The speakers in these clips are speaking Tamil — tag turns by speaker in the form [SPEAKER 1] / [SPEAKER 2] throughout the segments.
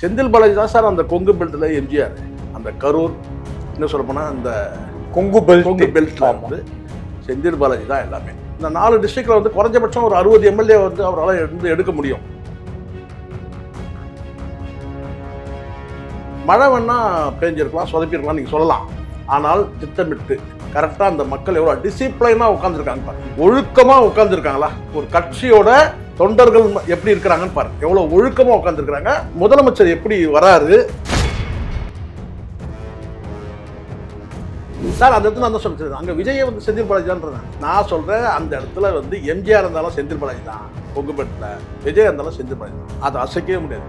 [SPEAKER 1] செந்தில் பாலாஜி தான் சார் அந்த கொங்கு பெல்ட்ல எம்ஜிஆர். அந்த கரூர் என்ன சொல்ல போனா அந்த
[SPEAKER 2] கொங்கு பெல்ட்
[SPEAKER 1] கொங்கு பெல்ட்ல வந்து செந்தில் பாலாஜி தான் எல்லாமே. இந்த நாலு டிஸ்ட்ரிக்ட்ல வந்து குறைஞ்சபட்சம் ஒரு அறுபது எம்எல்ஏ வந்து அவரால் இருந்து எடுக்க முடியும். மழை வேணா பேஞ்சிருக்கலாம் சொதப்பிருக்கலாம் நீங்க சொல்லலாம். ஆனால் திட்டமிட்டு கரெக்டாக அந்த மக்கள் எவ்வளோ டிசிப்ளைனாக உட்காந்துருக்காங்க ஒழுக்கமாக உட்காந்துருக்காங்களா ஒரு கட்சியோட தொண்டர்கள் எப்படி இருக்கிறாங்கன்னு பாருங்க எவ்வளோ ஒழுக்கமாக உட்காந்துருக்காங்க முதலமைச்சர் எப்படி வராரு? சார் அந்த இடத்துல நான் தான் அங்கே விஜயை வந்து செந்தில் பாலாஜி தான் நான் சொல்கிறேன் அந்த இடத்துல வந்து எம்ஜிஆர் இருந்தாலும் செந்தில் பாலாஜி தான் பொங்குப்பேட்டில் விஜய் இருந்தாலும் செந்தில் பாலாஜி தான் அதை அசைக்கவே முடியாது.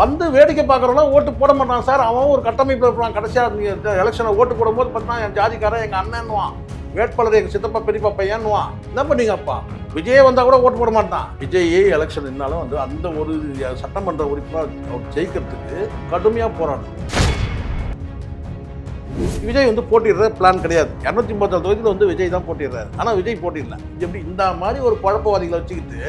[SPEAKER 1] வந்து வேடிக்கை பார்க்குறவங்க ஓட்டு போட மாட்டான் சார். அவன் ஒரு கட்டமைப்பில் இருப்பான். கடைசியாக எலெக்ஷனை ஓட்டு போடும்போது பார்த்தீங்கன்னா என் ஜாதிக்காரன் எங்கள் அண்ணன்வான் வேட்பாளர் எங்கள் சித்தப்பா பெரியப்பா பையன்னுவான் என்ன பண்ணீங்கப்பா விஜய் வந்தால் கூட ஓட்டு போட மாட்டான். விஜயே எலெக்ஷன் இருந்தாலும் வந்து அந்த ஒரு சட்டமன்ற உறுப்பினர் அவர் ஜெயிக்கிறதுக்கு கடுமையாக போராடணும் விஜய் வந்து போட்டிடுற பிளான் கிடையாது. இரநூத்தி முப்பத்தாறு தொகுதியில் வந்து விஜய் தான் போட்டிடுறாரு ஆனால் விஜய் போட்டிடல இது எப்படி இந்த மாதிரி ஒரு குழப்பவாதிகளை வச்சுக்கிட்டு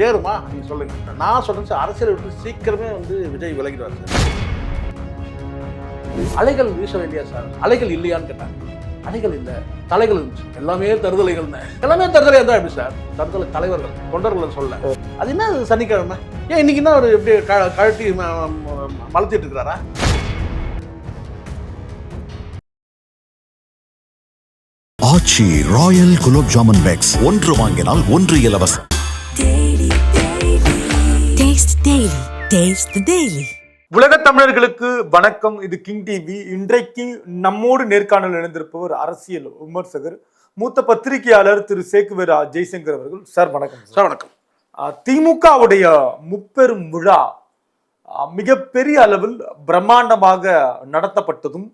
[SPEAKER 1] தேருமா நீங்கள் சொல்லுங்க. நான் சொல்றேன் அரசியல் விட்டு சீக்கிரமே வந்து விஜய் விலகிடுவார் சார். அலைகள் வீச வேண்டியா சார். அலைகள் இல்லையான்னு கேட்டாங்க. அலைகள் இல்லை தலைகள் இருந்துச்சு. எல்லாமே தருதலைகள் தான். எல்லாமே தருதலை இருந்தா எப்படி சார்? தருதலை தலைவர்கள் தொண்டர்கள் சொல்ல. அது என்ன சனிக்கிழமை? ஏன் இன்னைக்கு என்ன அவர் எப்படி க- கழட்டி ம- ம- மலர்த்திட்டு இருக்கிறாரா?
[SPEAKER 3] Aachi royal gulab jamun packs. ஒன்று வாங்கினால் ஒன்று இலவசம்.
[SPEAKER 4] Daily,
[SPEAKER 2] உலக தமிழர்களுக்கு வணக்கம். இது கிங் டிவி. இன்றைக்கு நம்மோடு நேர்காணல் இணைந்திருப்பவர் அரசியல் விமர்சகர் மூத்த பத்திரிகையாளர் திரு சேக்குவேரா ஜெய்சங்கர் அவர்கள். சார் வணக்கம் சார்.
[SPEAKER 1] வணக்கம்.
[SPEAKER 2] திமுகவுடைய முப்பெரும் விழா மிகப்பெரிய அளவில் பிரம்மாண்டமாக நடத்தப்பட்டதும்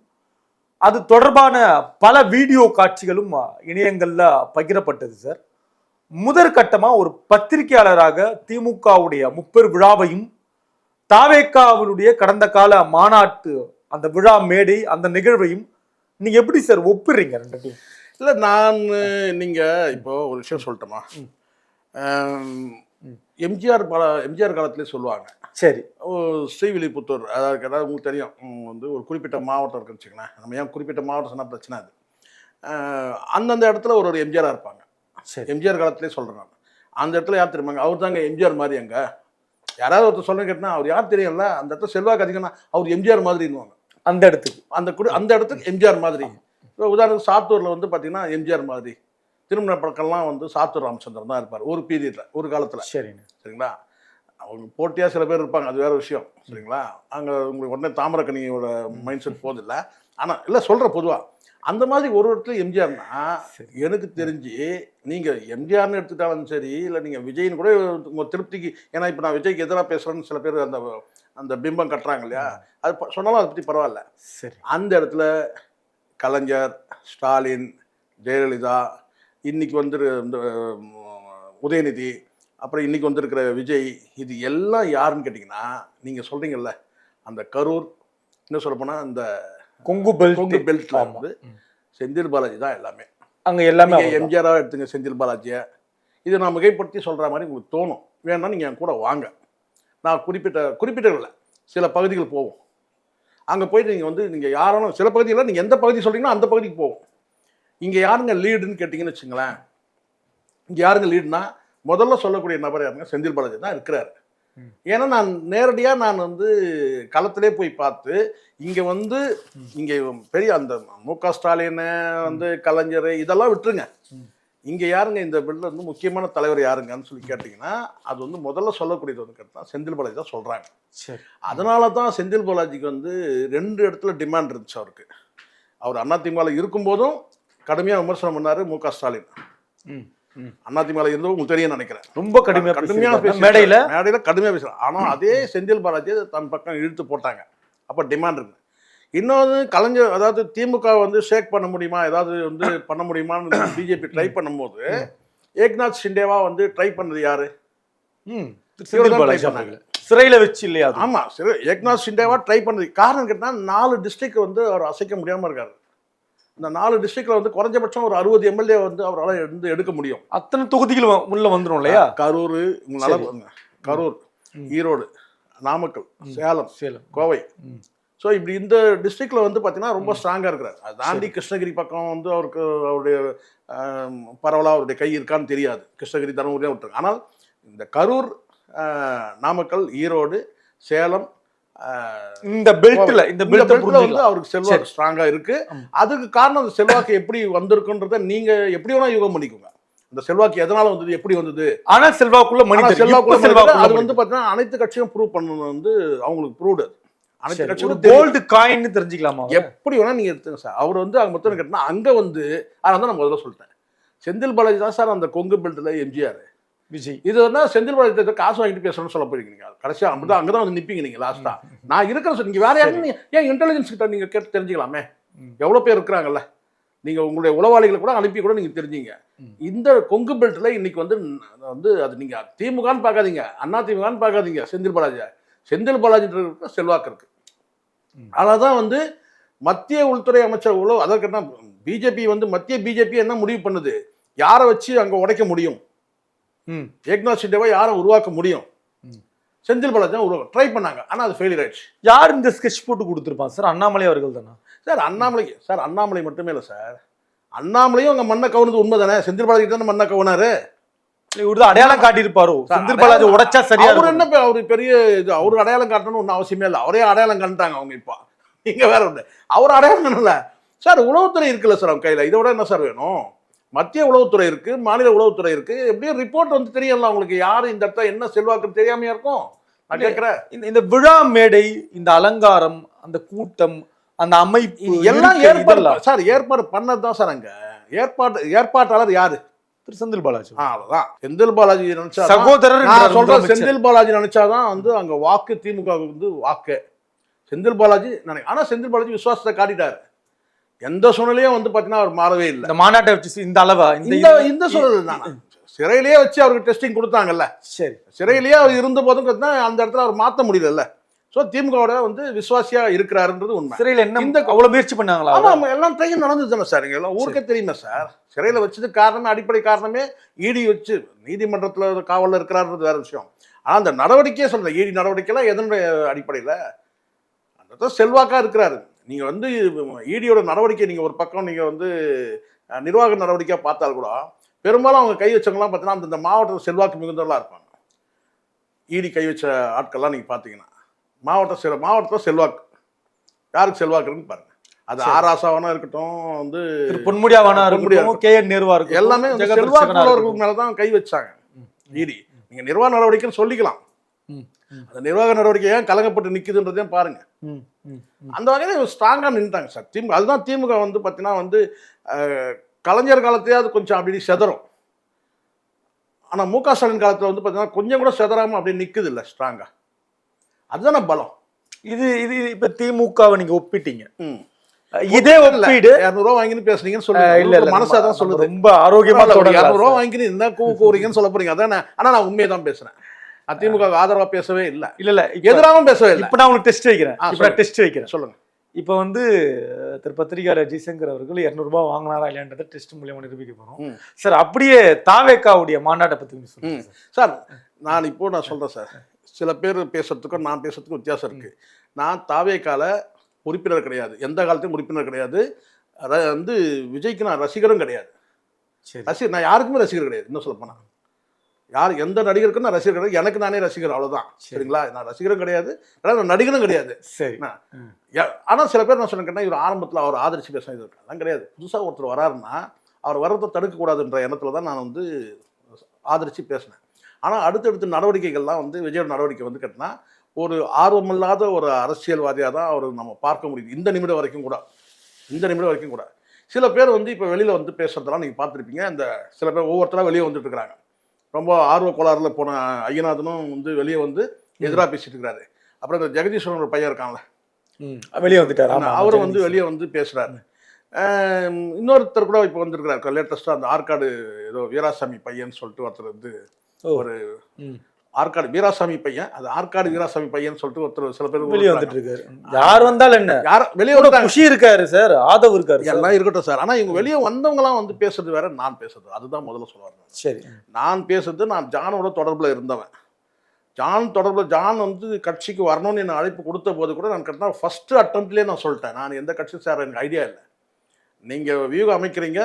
[SPEAKER 2] அது தொடர்பான பல வீடியோ காட்சிகளும் இணையங்கள்ல பகிரப்பட்டது சார். முதற்கட்டமா ஒரு பத்திரிகையாளராக திமுகவுடைய முப்பெரு விழாவையும் தாவேக்காவினுடைய கடந்த கால மாநாட்டு அந்த விழா மேடை அந்த நிகழ்வையும் நீங்க எப்படி சார் ஒப்பிடுறீங்க ரெண்டையும்
[SPEAKER 1] இல்லை நான் நீங்கள் இப்போ ஒரு விஷயம் சொல்லட்டுமா? எம்ஜிஆர் பல எம்ஜிஆர் காலத்திலே சொல்லுவாங்க.
[SPEAKER 2] சரி.
[SPEAKER 1] ஸ்ரீவில்லிபுத்தூர் அதாவது அதாவது உங்களுக்கு தெரியும். வந்து ஒரு குறிப்பிட்ட மாவட்டம் இருக்குன்னு வச்சுக்கோங்களேன். நம்ம ஏன் குறிப்பிட்ட மாவட்டம் சொன்னால் பிரச்சனை அது. அந்தந்த இடத்துல ஒரு ஒரு எம்ஜிஆராக இருப்பாங்க.
[SPEAKER 2] சரி.
[SPEAKER 1] எம்ஜிஆர் காலத்திலே சொல்கிறேன் அந்த இடத்துல யார் தெரியுமாங்க? அவர் தாங்க எம்ஜிஆர் மாதிரி அங்க. யாராவது ஒருத்தர் சொல்ல கேட்டினா அவர் யார் தெரியும்ல? அந்த இடத்துல செல்வாக்கு அதிகம்னா அவர் எம்ஜிஆர் மாதிரின்னுவாங்க.
[SPEAKER 2] அந்த இடத்துக்கு.
[SPEAKER 1] அந்த குடி அந்த இடத்துக்கு எம்ஜிஆர் மாதிரி. இப்போ உதாரணத்துக்கு சாத்தூரில் வந்து பார்த்தீங்கன்னா எம்ஜிஆர் மாதிரி. திருமண பக்கம்லாம் வந்து சாத்தூர் ராமச்சந்திரன் தான் இருப்பார் ஒரு பீரியடில் ஒரு காலத்தில்.
[SPEAKER 2] சரிங்க
[SPEAKER 1] சரிங்களா? அவங்க போட்டியாக சில பேர் இருப்பாங்க அது வேற விஷயம். சரிங்களா? அங்கே உங்களுக்கு உடனே தாமரக்கணியோட மைண்ட் செட் போதில்லை ஆனால் இல்லை சொல்கிற பொதுவாக அந்த மாதிரி ஒரு இடத்துல எம்ஜிஆர்னா எனக்கு தெரிஞ்சு நீங்கள் எம்ஜிஆர்னு எடுத்துட்டாலும் சரி இல்லை நீங்கள் விஜய்னு கூட உங்கள் திருப்திக்கு ஏன்னா இப்போ நான் விஜய்க்கு எதிராக பேசுகிறேன்னு சில பேர் அந்த அந்த பிம்பம் கட்டுறாங்க இல்லையா? அது சொன்னாலும் அதை பற்றி பரவாயில்ல.
[SPEAKER 2] சரி.
[SPEAKER 1] அந்த இடத்துல கலைஞர் ஸ்டாலின் ஜெயலலிதா இன்னைக்கு வந்து இந்த உதயநிதி அப்புறம் இன்னைக்கு வந்திருக்கிற விஜய் இது எல்லாம் யாருன்னு கேட்டிங்கன்னா நீங்கள் சொல்கிறீங்கல்ல அந்த கரூர் என்ன சொல்ல போனால் இந்த
[SPEAKER 2] கொங்கு பெல்ட்
[SPEAKER 1] கொங்கு பெல்ட்ல
[SPEAKER 2] ஆமா.
[SPEAKER 1] வந்து செந்தில் பாலாஜி தான் எல்லாமே.
[SPEAKER 2] அங்க எல்லாமே.
[SPEAKER 1] எம்ஜிஆராக எடுத்துங்க செந்தில் பாலாஜியை. இதை நான் மிகைப்படுத்தி சொல்கிற மாதிரி உங்களுக்கு தோணும். வேணா நீங்கள் என் கூட வாங்க. நான் குறிப்பிட்ட குறிப்பிட்ட இல்லை சில பகுதிகள் போவோம். அங்கே போயிட்டு நீங்கள் வந்து நீங்கள் யாரும் சில பகுதியில் நீங்கள் எந்த பகுதி சொல்கிறீங்களோ அந்த பகுதிக்கு போவோம். இங்கே யாருங்க லீடுன்னு கேட்டிங்கன்னு வச்சுங்களேன். இங்கே யாருங்க லீடுனா முதல்ல சொல்லக்கூடிய நபர் யாருங்க? செந்தில் பாலாஜி தான் இருக்கிறாரு. ஏன்னா நான் நேரடியாக நான் வந்து களத்திலே போய் பார்த்து இங்கே வந்து இங்கே பெரிய அந்த மு க ஸ்டாலின் வந்து கலைஞர் இதெல்லாம் விட்டுருங்க. இங்கே யாருங்க இந்த பில்ல வந்து முக்கியமான தலைவர் யாருங்கன்னு சொல்லி கேட்டிங்கன்னா அது வந்து முதல்ல சொல்லக்கூடியது வந்து கேட்டால் செந்தில் பாலாஜி தான் சொல்கிறாங்க
[SPEAKER 2] சரி.
[SPEAKER 1] அதனால தான் செந்தில் பாலாஜிக்கு வந்து ரெண்டு இடத்துல டிமாண்ட் இருந்துச்சு அவருக்கு. அவர் அதிமுகவில் இருக்கும்போதும் கடுமையாக விமர்சனம் பண்ணாரு மு க ஸ்டாலின். அதிமுகவில் இருந்தது உங்களுக்கு தெரியும் நினைக்கிறேன்.
[SPEAKER 2] ரொம்ப கடுமையா
[SPEAKER 1] கடுமையாக
[SPEAKER 2] பேசியிருக்காங்க. மேடையில?
[SPEAKER 1] மேடையில கடுமையாக பேசுகிறாங்க ஆனால் அதே செந்தில் பாலாஜி தன் பக்கம் இழுத்து போட்டாங்க. அப்போ டிமாண்ட் இருக்கு. இன்னொன்று கலைஞர் அதாவது திமுக வந்து ஷேக் பண்ண முடியுமா? ஏதாவது வந்து பண்ண முடியுமான்னு பிஜேபி ட்ரை பண்ணும்போது ஏக்நாத் ஷிண்டேவா வந்து ட்ரை பண்ணது யாரு.
[SPEAKER 2] சிறையில வச்சு இல்லையா அது?
[SPEAKER 1] ஆமா ஏக்நாத் ஷிண்டேவா ட்ரை பண்ணது. காரணம் கேட்டால் நாலு டிஸ்ட்ரிக்ட் வந்து அவர் அசைக்க முடியாம இருக்காரு. இந்த நாலு டிஸ்ட்ரிக்ட்ல வந்து குறைஞ்சபட்சம் ஒரு அறுபது எம்எல்ஏ வந்து அவரால் இருந்து எடுக்க முடியும்.
[SPEAKER 2] அத்தனை தொகுதிகள் உள்ள வந்துரும் இல்லையா?
[SPEAKER 1] கரூர். கரூர் ஈரோடு நாமக்கல் சேலம்
[SPEAKER 2] சேலம்.
[SPEAKER 1] கோவை. ஸோ இப்படி இந்த டிஸ்ட்ரிக்ட்ல வந்து பார்த்தீங்கன்னா ரொம்ப ஸ்ட்ராங்காக இருக்கிறார். அதை தாண்டி கிருஷ்ணகிரி பக்கம் வந்து அவருக்கு அவருடைய பரவலாக அவருடைய கை இருக்கான்னு தெரியாது. கிருஷ்ணகிரி தருமபுரியாக விட்டுருக்கு ஆனால் இந்த கரூர் நாமக்கல் ஈரோடு சேலம்
[SPEAKER 2] இந்த பெல்ட்ல இந்த
[SPEAKER 1] இந்த
[SPEAKER 2] பெல்ட்
[SPEAKER 1] வந்து அவருக்கு செல்வாக்கு ஸ்ட்ராங்கா இருக்கு. அதுக்கு காரணம் அந்த செல்வாக்கு எப்படி வந்திருக்குன்றத நீங்க எப்படி வேணா யூகம் பண்ணிக்கோங்க. அந்த செல்வாக்கு எதனால வந்தது எப்படி வந்தது?
[SPEAKER 2] ஆனா செல்வாக்குள்ள மனிதர்
[SPEAKER 1] செல்வாக்குள்ள
[SPEAKER 2] இப்ப செல்வாக்குள்ள
[SPEAKER 1] அது வந்து. பாத்தீங்கன்னா அனைத்து கட்சியும் ப்ரூவ் பண்ணணும் வந்து அவங்களுக்கு ப்ரூவ்டு அது. அனைத்து கட்சியும்.
[SPEAKER 2] கோல்டு காயின்னு தெரிஞ்சுக்கலாமா?
[SPEAKER 1] எப்படி வேணா நீங்க எடுத்துங்க சார். அவர் வந்து அங்க மொத்தம் கேட்டா அங்க வந்து அதான் நான் முதல்ல சொல்லிட்டேன் செந்தில் பாலாஜி தான் சார் அந்த கொங்கு பெல்ட்ல எம்ஜிஆர்
[SPEAKER 2] விஜய்.
[SPEAKER 1] இது வந்து செந்தில் பாலாஜி காசு வாங்கிட்டு பேசணும்னு சொல்ல போறீங்க நீங்க. கடைசியா அப்படிதான் அங்கதான் வந்து நிப்பீங்க நீங்க லாஸ்டா நான் இருக்கிறேன் சார் நீங்க வேற யாரும் ஏன் இன்டெலிஜென்ஸ் கிட்ட நீங்க கேட்டு தெரிஞ்சுக்கலாமே?
[SPEAKER 2] ம்.
[SPEAKER 1] எவ்வளவு பேர் இருக்கிறாங்கல்ல? நீங்க உங்களுடைய உளவாளிகளை கூட அனுப்பி கூட நீங்க தெரிஞ்சீங்க. இந்த கொங்கு பெல்ட்ல இன்னைக்கு வந்து வந்து அது நீங்க திமுகன்னு பார்க்காதீங்க. அண்ணா திமுகன்னு பார்க்காதீங்க செந்தில் பாலாஜி செந்தில் பாலாஜி செல்வாக்கு இருக்கு.
[SPEAKER 2] ம்.
[SPEAKER 1] அதனாலதான் வந்து மத்திய உள்துறை அமைச்சர் உளவு அதற்கு என்ன பிஜேபி வந்து மத்திய பிஜேபி என்ன முடிவு பண்ணுது? யாரை வச்சு அங்க உடைக்க முடியும். ஏக்நாத் ஷிண்டேவை யாரை உருவாக்க முடியும். செந்தில் பாலாஜி தான் உருவாக்க ட்ரை பண்ணாங்க. ஆனா அது ஃபெயிலியர் ஆயிடுச்சு.
[SPEAKER 2] யார் இந்த ஸ்கெட்ச் போட்டு கொடுத்துருப்பான்? சார் அண்ணாமலை அவர்கள் தானா?
[SPEAKER 1] சார் அண்ணாமலை சார் அண்ணாமலை மட்டுமே இல்லை சார் அண்ணாமலையும் அங்க மண்ணை கவுனது உண்மைதானே செந்தில் பாலாஜி தானே மண்ணை கவுனாரு?
[SPEAKER 2] இவருதான் அடையாளம் காட்டியிருப்பாரோ? செந்தில் பாலாஜி உடைச்சா சரியா
[SPEAKER 1] அவர் என்ன அவரு பெரிய இது அவரு அடையாளம் காட்டணும்னு ஒன்றும் அவசியமே இல்லை. அவரே அடையாளம் கண்டுட்டாங்க அவங்க இப்போ. நீங்க வேற ஒன்று அவர் அடையாளம் காணல. சார் உளவுத்துறை இருக்குல்ல சார் அவங்க கையில. இதை விட என்ன சார் வேணும்? மத்திய உளவுத்துறை இருக்கு மாநில உளவுத்துறை இருக்கு. எப்படியும் ரிப்போர்ட் வந்து தெரியல உங்களுக்கு யாரு இந்த இடத்துல என்ன செல்வாக்கு தெரியாமையா இருக்கும்? நான் கேட்கிறேன்.
[SPEAKER 2] இந்த விழா மேடை இந்த அலங்காரம் அந்த கூட்டம் அந்த அமைப்பு
[SPEAKER 1] எல்லாம் ஏற்பாடு. சார் ஏற்பாடு பண்ணது தான் சார் அங்க. ஏற்பாடு ஏற்பாட்டாளர் யாரு?
[SPEAKER 2] திரு செந்தில் பாலாஜி.
[SPEAKER 1] அவ்வளவுதான். செந்தில் பாலாஜி நினைச்சா
[SPEAKER 2] சகோதரர்
[SPEAKER 1] நான் சொல்றேன். செந்தில் பாலாஜி நினைச்சாதான் வந்து அங்க வாக்கு திமுக வந்து வாக்கு. செந்தில் பாலாஜி நினை ஆனா செந்தில் பாலாஜி விசுவாசத்தை காட்டிட்டாரு. எந்த சூழ்நிலையும் வந்து பாத்தீங்கன்னா அவர் மாறவே இல்லை.
[SPEAKER 2] இந்த மாநாட்டை வச்சு இந்த அளவா? இந்த
[SPEAKER 1] இந்த சூழல் தான். சிறையிலேயே வச்சு அவருக்கு டெஸ்டிங் கொடுத்தாங்கல்ல.
[SPEAKER 2] சரி.
[SPEAKER 1] சிறையிலேயே அவர் இருந்த போதும் பார்த்தீங்கன்னா அந்த இடத்துல அவர் மாத்த முடியலல்ல. ஸோ திமுகவோட வந்து விசுவாசியா இருக்கிறாருன்றது உண்மை.
[SPEAKER 2] சிறையில என்ன
[SPEAKER 1] இந்த-
[SPEAKER 2] அவ்வளவு முயற்சி பண்ணாங்களா?
[SPEAKER 1] ஆமா ஆமா, எல்லாம் ட்ரையும் நடந்தது தானே சார்? இங்க எல்லாம் ஊருக்கே தெரியுமே சார்? சிறையில வச்சது காரணமே அடிப்படை காரணமே இடி வச்சு நீதிமன்றத்துல காவல்ல இருக்கிறாருன்றது வேற விஷயம். ஆனா அந்த நடவடிக்கையே சொல்றேன் இடி நடவடிக்கைலாம் எதனுடைய அடிப்படையில? அந்த இடத்துல செல்வாக்கா இருக்கிறாரு. நீங்க வந்து இடியோட நடவடிக்கை நீங்க ஒரு பக்கம் நீங்க வந்து நிர்வாக நடவடிக்கையா பார்த்தால் கூட பெரும்பாலும் அவங்க கை வச்சவங்கலாம் பார்த்தீங்கன்னா அந்தந்த மாவட்டத்தில் செல்வாக்கு மிகுந்தவர்களாக இருப்பாங்க. இடி கை வச்ச ஆட்கள்லாம் நீங்க பார்த்தீங்கன்னா மாவட்ட செல் மாவட்டத்தில் செல்வாக்கு யாருக்கு செல்வாக்கு இருக்குன்னு பாருங்க. அது. ஆர் ஆசாவனா இருக்கட்டும் வந்து பொன்முடியா
[SPEAKER 2] இருக்கட்டும் கே என் நேருவா இருக்கும்
[SPEAKER 1] எல்லாமே செல்வாக்கு உள்ளவர்களுக்கு மேல தான் கை வச்சாங்க இடி நீங்க நிர்வாக நடவடிக்கைன்னு சொல்லிக்கலாம். அந்த நிர்வாக நடவடிக்கை ஏன் கலங்கப்பட்டு நிக்குதுன்றதையும் பாருங்க. அந்த வகையில் ஸ்ட்ராங்காக நின்றுட்டாங்க சார். திமுக அதுதான் திமுக வந்து பார்த்தீங்கன்னா வந்து கலைஞர் காலத்தையே அது கொஞ்சம் அப்படி செதறும். ஆனால் மு க ஸ்டாலின் காலத்தில் வந்து பார்த்தீங்கன்னா கொஞ்சம் கூட செதறாமல் அப்படி நிற்குது இல்லை ஸ்ட்ராங்காக அதுதானே பலம்.
[SPEAKER 2] இது இது இப்ப திமுகவை நீங்க ஒப்பிட்டீங்க.
[SPEAKER 1] ம்.
[SPEAKER 2] இதே ஒப்பீடு.
[SPEAKER 1] இரநூறுவா வாங்கின்னு பேசுனீங்கன்னு சொல்லுங்க.
[SPEAKER 2] இல்ல இல்ல
[SPEAKER 1] மனசு அதான் சொல்லுது.
[SPEAKER 2] ரொம்ப ஆரோக்கியமா
[SPEAKER 1] இரநூறுவா வாங்கின்னு என்ன கூ கூறீங்கன்னு சொல்ல போறீங்க. அதானே? ஆனால் நான் உண்மையை தான் பேசுறேன். அதிமுக ஆதரவா பேசவே இல்லை.
[SPEAKER 2] இல்ல இல்ல
[SPEAKER 1] எதிராகவும் பேசவே இல்லை.
[SPEAKER 2] இப்ப நான் உங்களுக்கு டெஸ்ட் வைக்கிறேன். இப்ப நான் டெஸ்ட் வைக்கிறேன்.
[SPEAKER 1] சொல்லுங்க.
[SPEAKER 2] இப்ப வந்து திரு பத்திரிகையாளர் ஜெய்சங்கர் அவர்கள் 200 ரூபாய் வாங்கினாரா இல்லையான்றத டெஸ்ட் மூலியமா நிரூபிக்க போறோம்.
[SPEAKER 1] ம்.
[SPEAKER 2] சார் அப்படியே தாவேக்காவுடைய மாநாட்டை கொஞ்சம் சொல்லுங்க. சார்.
[SPEAKER 1] நான் இப்போ நான் சொல்றேன் சார். சில பேர் பேசுறதுக்கும் நான் பேசுறதுக்கும் வித்தியாசம் இருக்கு. நான் தாவேக்கால உறுப்பினர் கிடையாது. எந்த காலத்தையும் உறுப்பினர் கிடையாது. வந்து விஜய்க்கு நான் ரசிகரும் கிடையாது.
[SPEAKER 2] சரி.
[SPEAKER 1] ரசிகர் நான் யாருக்குமே ரசிகர் கிடையாது. இன்னும் சொல்ல போனா. யார் எந்த நடிகருக்கும் நான் ரசிகர் கிடையாது. எனக்கு நானே ரசிகர் அவ்வளவுதான்.
[SPEAKER 2] சரி.
[SPEAKER 1] சரிங்களா? நான் ரசிகரும் கிடையாது. நான் நடிகரும் கிடையாது.
[SPEAKER 2] சரி.
[SPEAKER 1] என்ன? யா- ஆனா சில பேர் நான் சொன்னேன் இவர் ஆரம்பத்துல அவர் ஆதரிச்சு பேச இது அதெல்லாம் கிடையாது. புதுசா ஒருத்தர் வராருன்னா அவர் வரதை தடுக்கக்கூடாதுன்ற எண்ணத்துல தான் நான் வந்து ஆதரிச்சு பேசினேன். ஆனா அடுத்தடுத்த நடவடிக்கைகள்லாம் வந்து விஜயோட நடவடிக்கை வந்து கேட்டினா ஒரு ஆர்வமில்லாத ஒரு அரசியல்வாதியாக தான் அவர் நம்ம பார்க்க முடியுது. இந்த நிமிடம் வரைக்கும் கூட. இந்த நிமிடம் வரைக்கும் கூட. சில பேர் வந்து இப்போ வெளியில் வந்து பேசுறதெல்லாம் நீங்கள் பார்த்துருப்பீங்க. இந்த சில பேர் ஒவ்வொருத்தராக வெளியே வந்துட்டு இருக்கிறாங்க. ரொம்ப ஆர்வ கோளாறுல போன ஐயநாதனும் வந்து வெளியே வந்து எதிராக பேசிட்டு இருக்கிறாரு அப்புறம் இந்த ஜெகதீஸ்வரன் ஒரு பையன் இருக்கான்ல.
[SPEAKER 2] வெளியே வந்துட்டார்
[SPEAKER 1] அவரும் வந்து வெளியே வந்து பேசுறாரு இன்னொருத்தர் கூட இப்போ வந்திருக்கிறார் லேட்டஸ்டா அந்த ஆற்காடு ஏதோ வீராசாமி பையன் சொல்லிட்டு ஒருத்தர் வந்து. ஒரு. ஆற்காடு வீராசாமி பையன் அது ஆற்காடு வீராசாமி பையன் சொல்லிட்டு ஒருத்தர் சில பேர்
[SPEAKER 2] வெளியே வந்துட்டு இருக்காரு. யார் வந்தாலும் என்ன?
[SPEAKER 1] யார் வெளியே வந்தாங்க
[SPEAKER 2] குஷி இருக்காரு சார் ஆதவ் இருக்காரு.
[SPEAKER 1] எல்லாம் இருக்கட்டும் சார். ஆனா இவங்க வெளியே வந்தவங்கலாம் வந்து பேசுறது வேற நான் பேசுறது அதுதான் முதல்ல சொல்லுவாங்க
[SPEAKER 2] சரி.
[SPEAKER 1] நான் பேசுறது நான் ஜானோட தொடர்புல இருந்தவன். ஜான் தொடர்பில் ஜான் வந்து கட்சிக்கு வரணும்னு என்ன அழைப்பு கொடுத்த போது கூட நான் கட்டினா ஃபஸ்ட்டு அட்டம்ப்ட்லேயே நான் சொல்லிட்டேன். நான் எந்த கட்சி சேர எனக்கு ஐடியா இல்லை. நீங்கள் வியூகம் அமைக்கிறீங்க.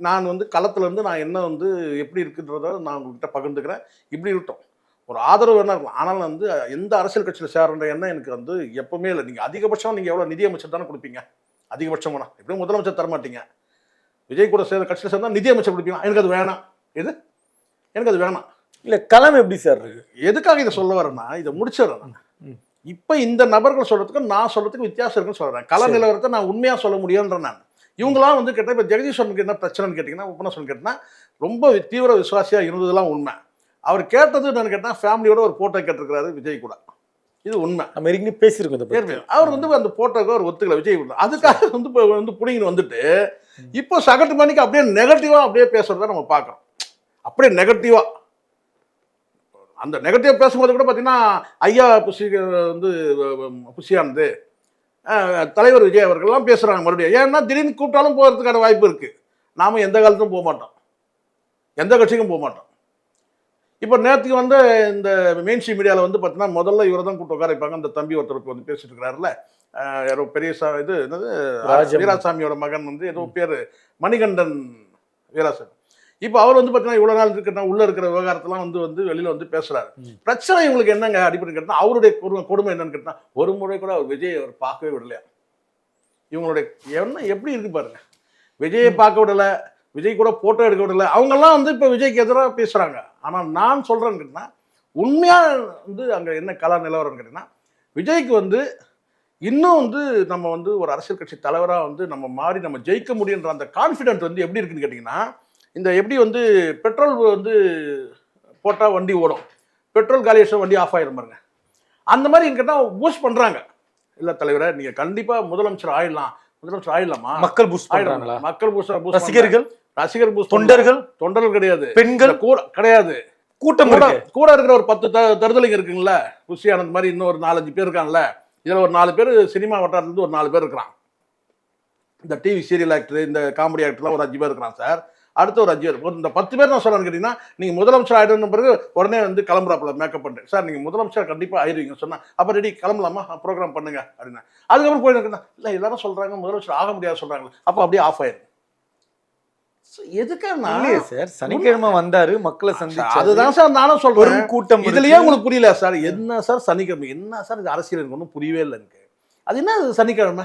[SPEAKER 1] நான் வந்து களத்துல இருந்து நான் என்ன வந்து எப்படி இருக்குன்றத நான் உங்ககிட்ட பகிர்ந்துக்கிறேன். இப்படி இருக்கட்டும். ஒரு ஆதரவு வேணா இருக்கலாம். ஆனால் வந்து எந்த அரசியல் கட்சியில் சேரன்ற எண்ணம் எனக்கு வந்து எப்பவுமே இல்லை. நீங்கள் அதிகபட்சம் நீங்கள் எவ்வளோ நிதி அமைச்சர் தானே கொடுப்பீங்க? அதிகபட்சம் வேணாம் எப்படியும் முதலமைச்சர் தர மாட்டீங்க விஜய் கூட சேர்ந்த கட்சியில் சேர்ந்தா நிதி அமைச்சர் கொடுப்பீங்க எனக்கு அது வேணாம். எது? எனக்கு அது வேணாம்.
[SPEAKER 2] இல்ல களம் எப்படி சார்
[SPEAKER 1] எதுக்காக இதை சொல்ல வரேன்னா இதை முடிச்சிடறேன் நான். இப்போ இந்த நபர்கள் சொல்றதுக்கும் நான் சொல்றதுக்கு வித்தியாசம் இருக்குன்னு சொல்றேன். கள. நிலவரத்தை நான் உண்மையா சொல்ல முடியுன்ற நான். இவங்களாம் வந்து கேட்டால் இப்போ ஜெகதீஸ்வரனுக்கு என்ன பிரச்சனைன்னு கேட்டிங்கன்னா உப்பனா சொல்லி கேட்டிங்கன்னா ரொம்ப தீவிர விசுவாசியா இருந்ததெல்லாம் உண்மை. அவர் கேட்டது என்னன்னு கேட்டால் ஃபேமிலியோட ஒரு போட்டோ கேட்டிருக்கிறாரு விஜய் கூட. இது உண்மை.
[SPEAKER 2] நம்ம ஏற்கனவே பேசியிருக்கோம்.
[SPEAKER 1] அவர் வந்து அந்த போட்டோக்கு அவர் ஒத்துக்கல விஜய் கூட. அதுக்காக வந்து இப்போ வந்து புடிங்கின்னு வந்துட்டு இப்போ சகட்டு மணிக்கு அப்படியே நெகட்டிவா அப்படியே பேசுறத நம்ம பார்க்குறோம். அப்படியே நெகட்டிவா அந்த நெகட்டிவ் பேசும்போது கூட பார்த்தீங்கன்னா ஐயா புஷி வந்து புஷியானது தலைவர் விஜய் அவர்கள்லாம் பேசுறாங்க மறுபடியும். ஏன்னா திடீர்னு கூப்பிட்டாலும் போகிறதுக்கான வாய்ப்பு இருக்கு. நாம எந்த காலத்தும் போக மாட்டோம். எந்த கட்சிக்கும் போக மாட்டோம். இப்போ நேற்றுக்கு வந்து இந்த மெயின் ஸ்ட்ரீம் மீடியாவில் வந்து பார்த்தீங்கன்னா முதல்ல இவரை தான் கூப்பிட்டு உட்கார வைப்பாங்க. அந்த தம்பி ஒருத்தருக்கு வந்து பேசிட்டு இருக்கிறாருல யாரோ பெரிய சா இது என்னது. வீராசாமியோட மகன் வந்து ஏதோ பேர் மணிகண்டன் வீராசாமி. இப்போ அவர் வந்து பார்த்தீங்கன்னா இவ்வளோ நாள் இருக்கிற உள்ள இருக்கிற விவகாரத்தெல்லாம் வந்து வந்து வெளியில வந்து பேசுறாரு.
[SPEAKER 2] ம்.
[SPEAKER 1] பிரச்சனை இவங்களுக்கு என்னங்க அடிப்படை கேட்டால் அவருடைய கொடுமை கொடுமை என்னன்னு கேட்டால் ஒரு முறை கூட அவர் விஜய் அவர் பார்க்கவே விடலையா? இவங்களுடைய என்ன எப்படி இருக்கு பாருங்க. விஜயை பார்க்க விடல. விஜய் கூட போட்டோ எடுக்க விடல. அவங்கெல்லாம் வந்து இப்போ விஜய்க்கு எதிராக பேசுறாங்க. ஆனால் நான் சொல்றேன்னு கேட்டீங்கன்னா உண்மையா வந்து அங்க என்ன கலா நிலவரம்னு கேட்டீங்கன்னா விஜய்க்கு வந்து இன்னும் வந்து நம்ம வந்து ஒரு அரசியல் கட்சி தலைவராக வந்து நம்ம மாறி நம்ம ஜெயிக்க முடியுன்ற அந்த கான்ஃபிடென்ட் வந்து எப்படி இருக்குன்னு கேட்டிங்கன்னா இந்த எப்படி வந்து பெட்ரோல் வந்து போட்டால் வண்டி ஓடும். பெட்ரோல் காலியேஷன் வண்டி ஆஃப் ஆயிரும் பாருங்க. அந்த மாதிரி கேட்டால் பூஸ்ட் பண்ணுறாங்க இல்லை தலைவரே நீங்கள் கண்டிப்பாக முதலமைச்சர் ஆயிடலாம். முதலமைச்சர் ஆயிடலாமா?
[SPEAKER 2] மக்கள் பூஸ்ட்
[SPEAKER 1] ஆயிடலாம். மக்கள் பூஸ்ட்
[SPEAKER 2] ரசிகர்கள்?
[SPEAKER 1] ரசிகர்
[SPEAKER 2] தொண்டர்கள்.
[SPEAKER 1] தொண்டர்கள். கிடையாது.
[SPEAKER 2] பெண்கள்.
[SPEAKER 1] கிடையாது.
[SPEAKER 2] கூட்டம்
[SPEAKER 1] கூட
[SPEAKER 2] இருக்கு.
[SPEAKER 1] கூட இருக்கிற ஒரு பத்து தருதலைங்க இருக்குங்கள குஷி ஆனந்த் மாதிரி இன்னும் ஒரு நாலஞ்சு பேர் இருக்காங்கல்ல இதுல ஒரு நாலு பேர் சினிமா வட்டாரத்துல இருந்து ஒரு நாலு பேர் இருக்கிறான். இந்த டிவி சீரியல் ஆக்டர் இந்த காமெடி ஆக்டர்லாம் ஒரு அஞ்சு பேர் இருக்கிறான் சார் அடுத்து ஒரு அஞ்சு பேர். இந்த பத்து பேர் நான் சொல்றேன்னு கேட்டீங்கன்னா நீங்க முதலமைச்சர் ஆயிடும் பிறகு உடனே வந்து கிளம்புறாப்புல மேக்கப் பண்ணிட்டு. சார் நீங்க முதலமைச்சர் கண்டிப்பா ஆயிருவீங்க. சொன்னா அப்ப ரெடி கிளம்பலாமா? ப்ரோக்ராம் பண்ணுங்க அப்படின்னா. அதுக்கப்புறம் போய் எனக்கு இல்ல எல்லாரும் சொல்றாங்க முதலமைச்சர் ஆக முடியாது சொல்றாங்க அப்ப அப்படியே ஆஃப் ஆயிரும். So, எதுக்குன்னா
[SPEAKER 2] இல்லையே சார் சனிக்கிழமை வந்தாரு மக்களை சந்திச்சு
[SPEAKER 1] அதுதான் சார் நானும் சொல்றேன்.
[SPEAKER 2] கூட்டம்
[SPEAKER 1] இதுலயே. உங்களுக்கு புரியல சார். என்ன சார் சனிக்கிழமை? என்ன சார் இது அரசியல் எனக்கு ஒன்றும் புரியவே இல்லை எனக்கு. அது என்ன சனிக்கிழமை?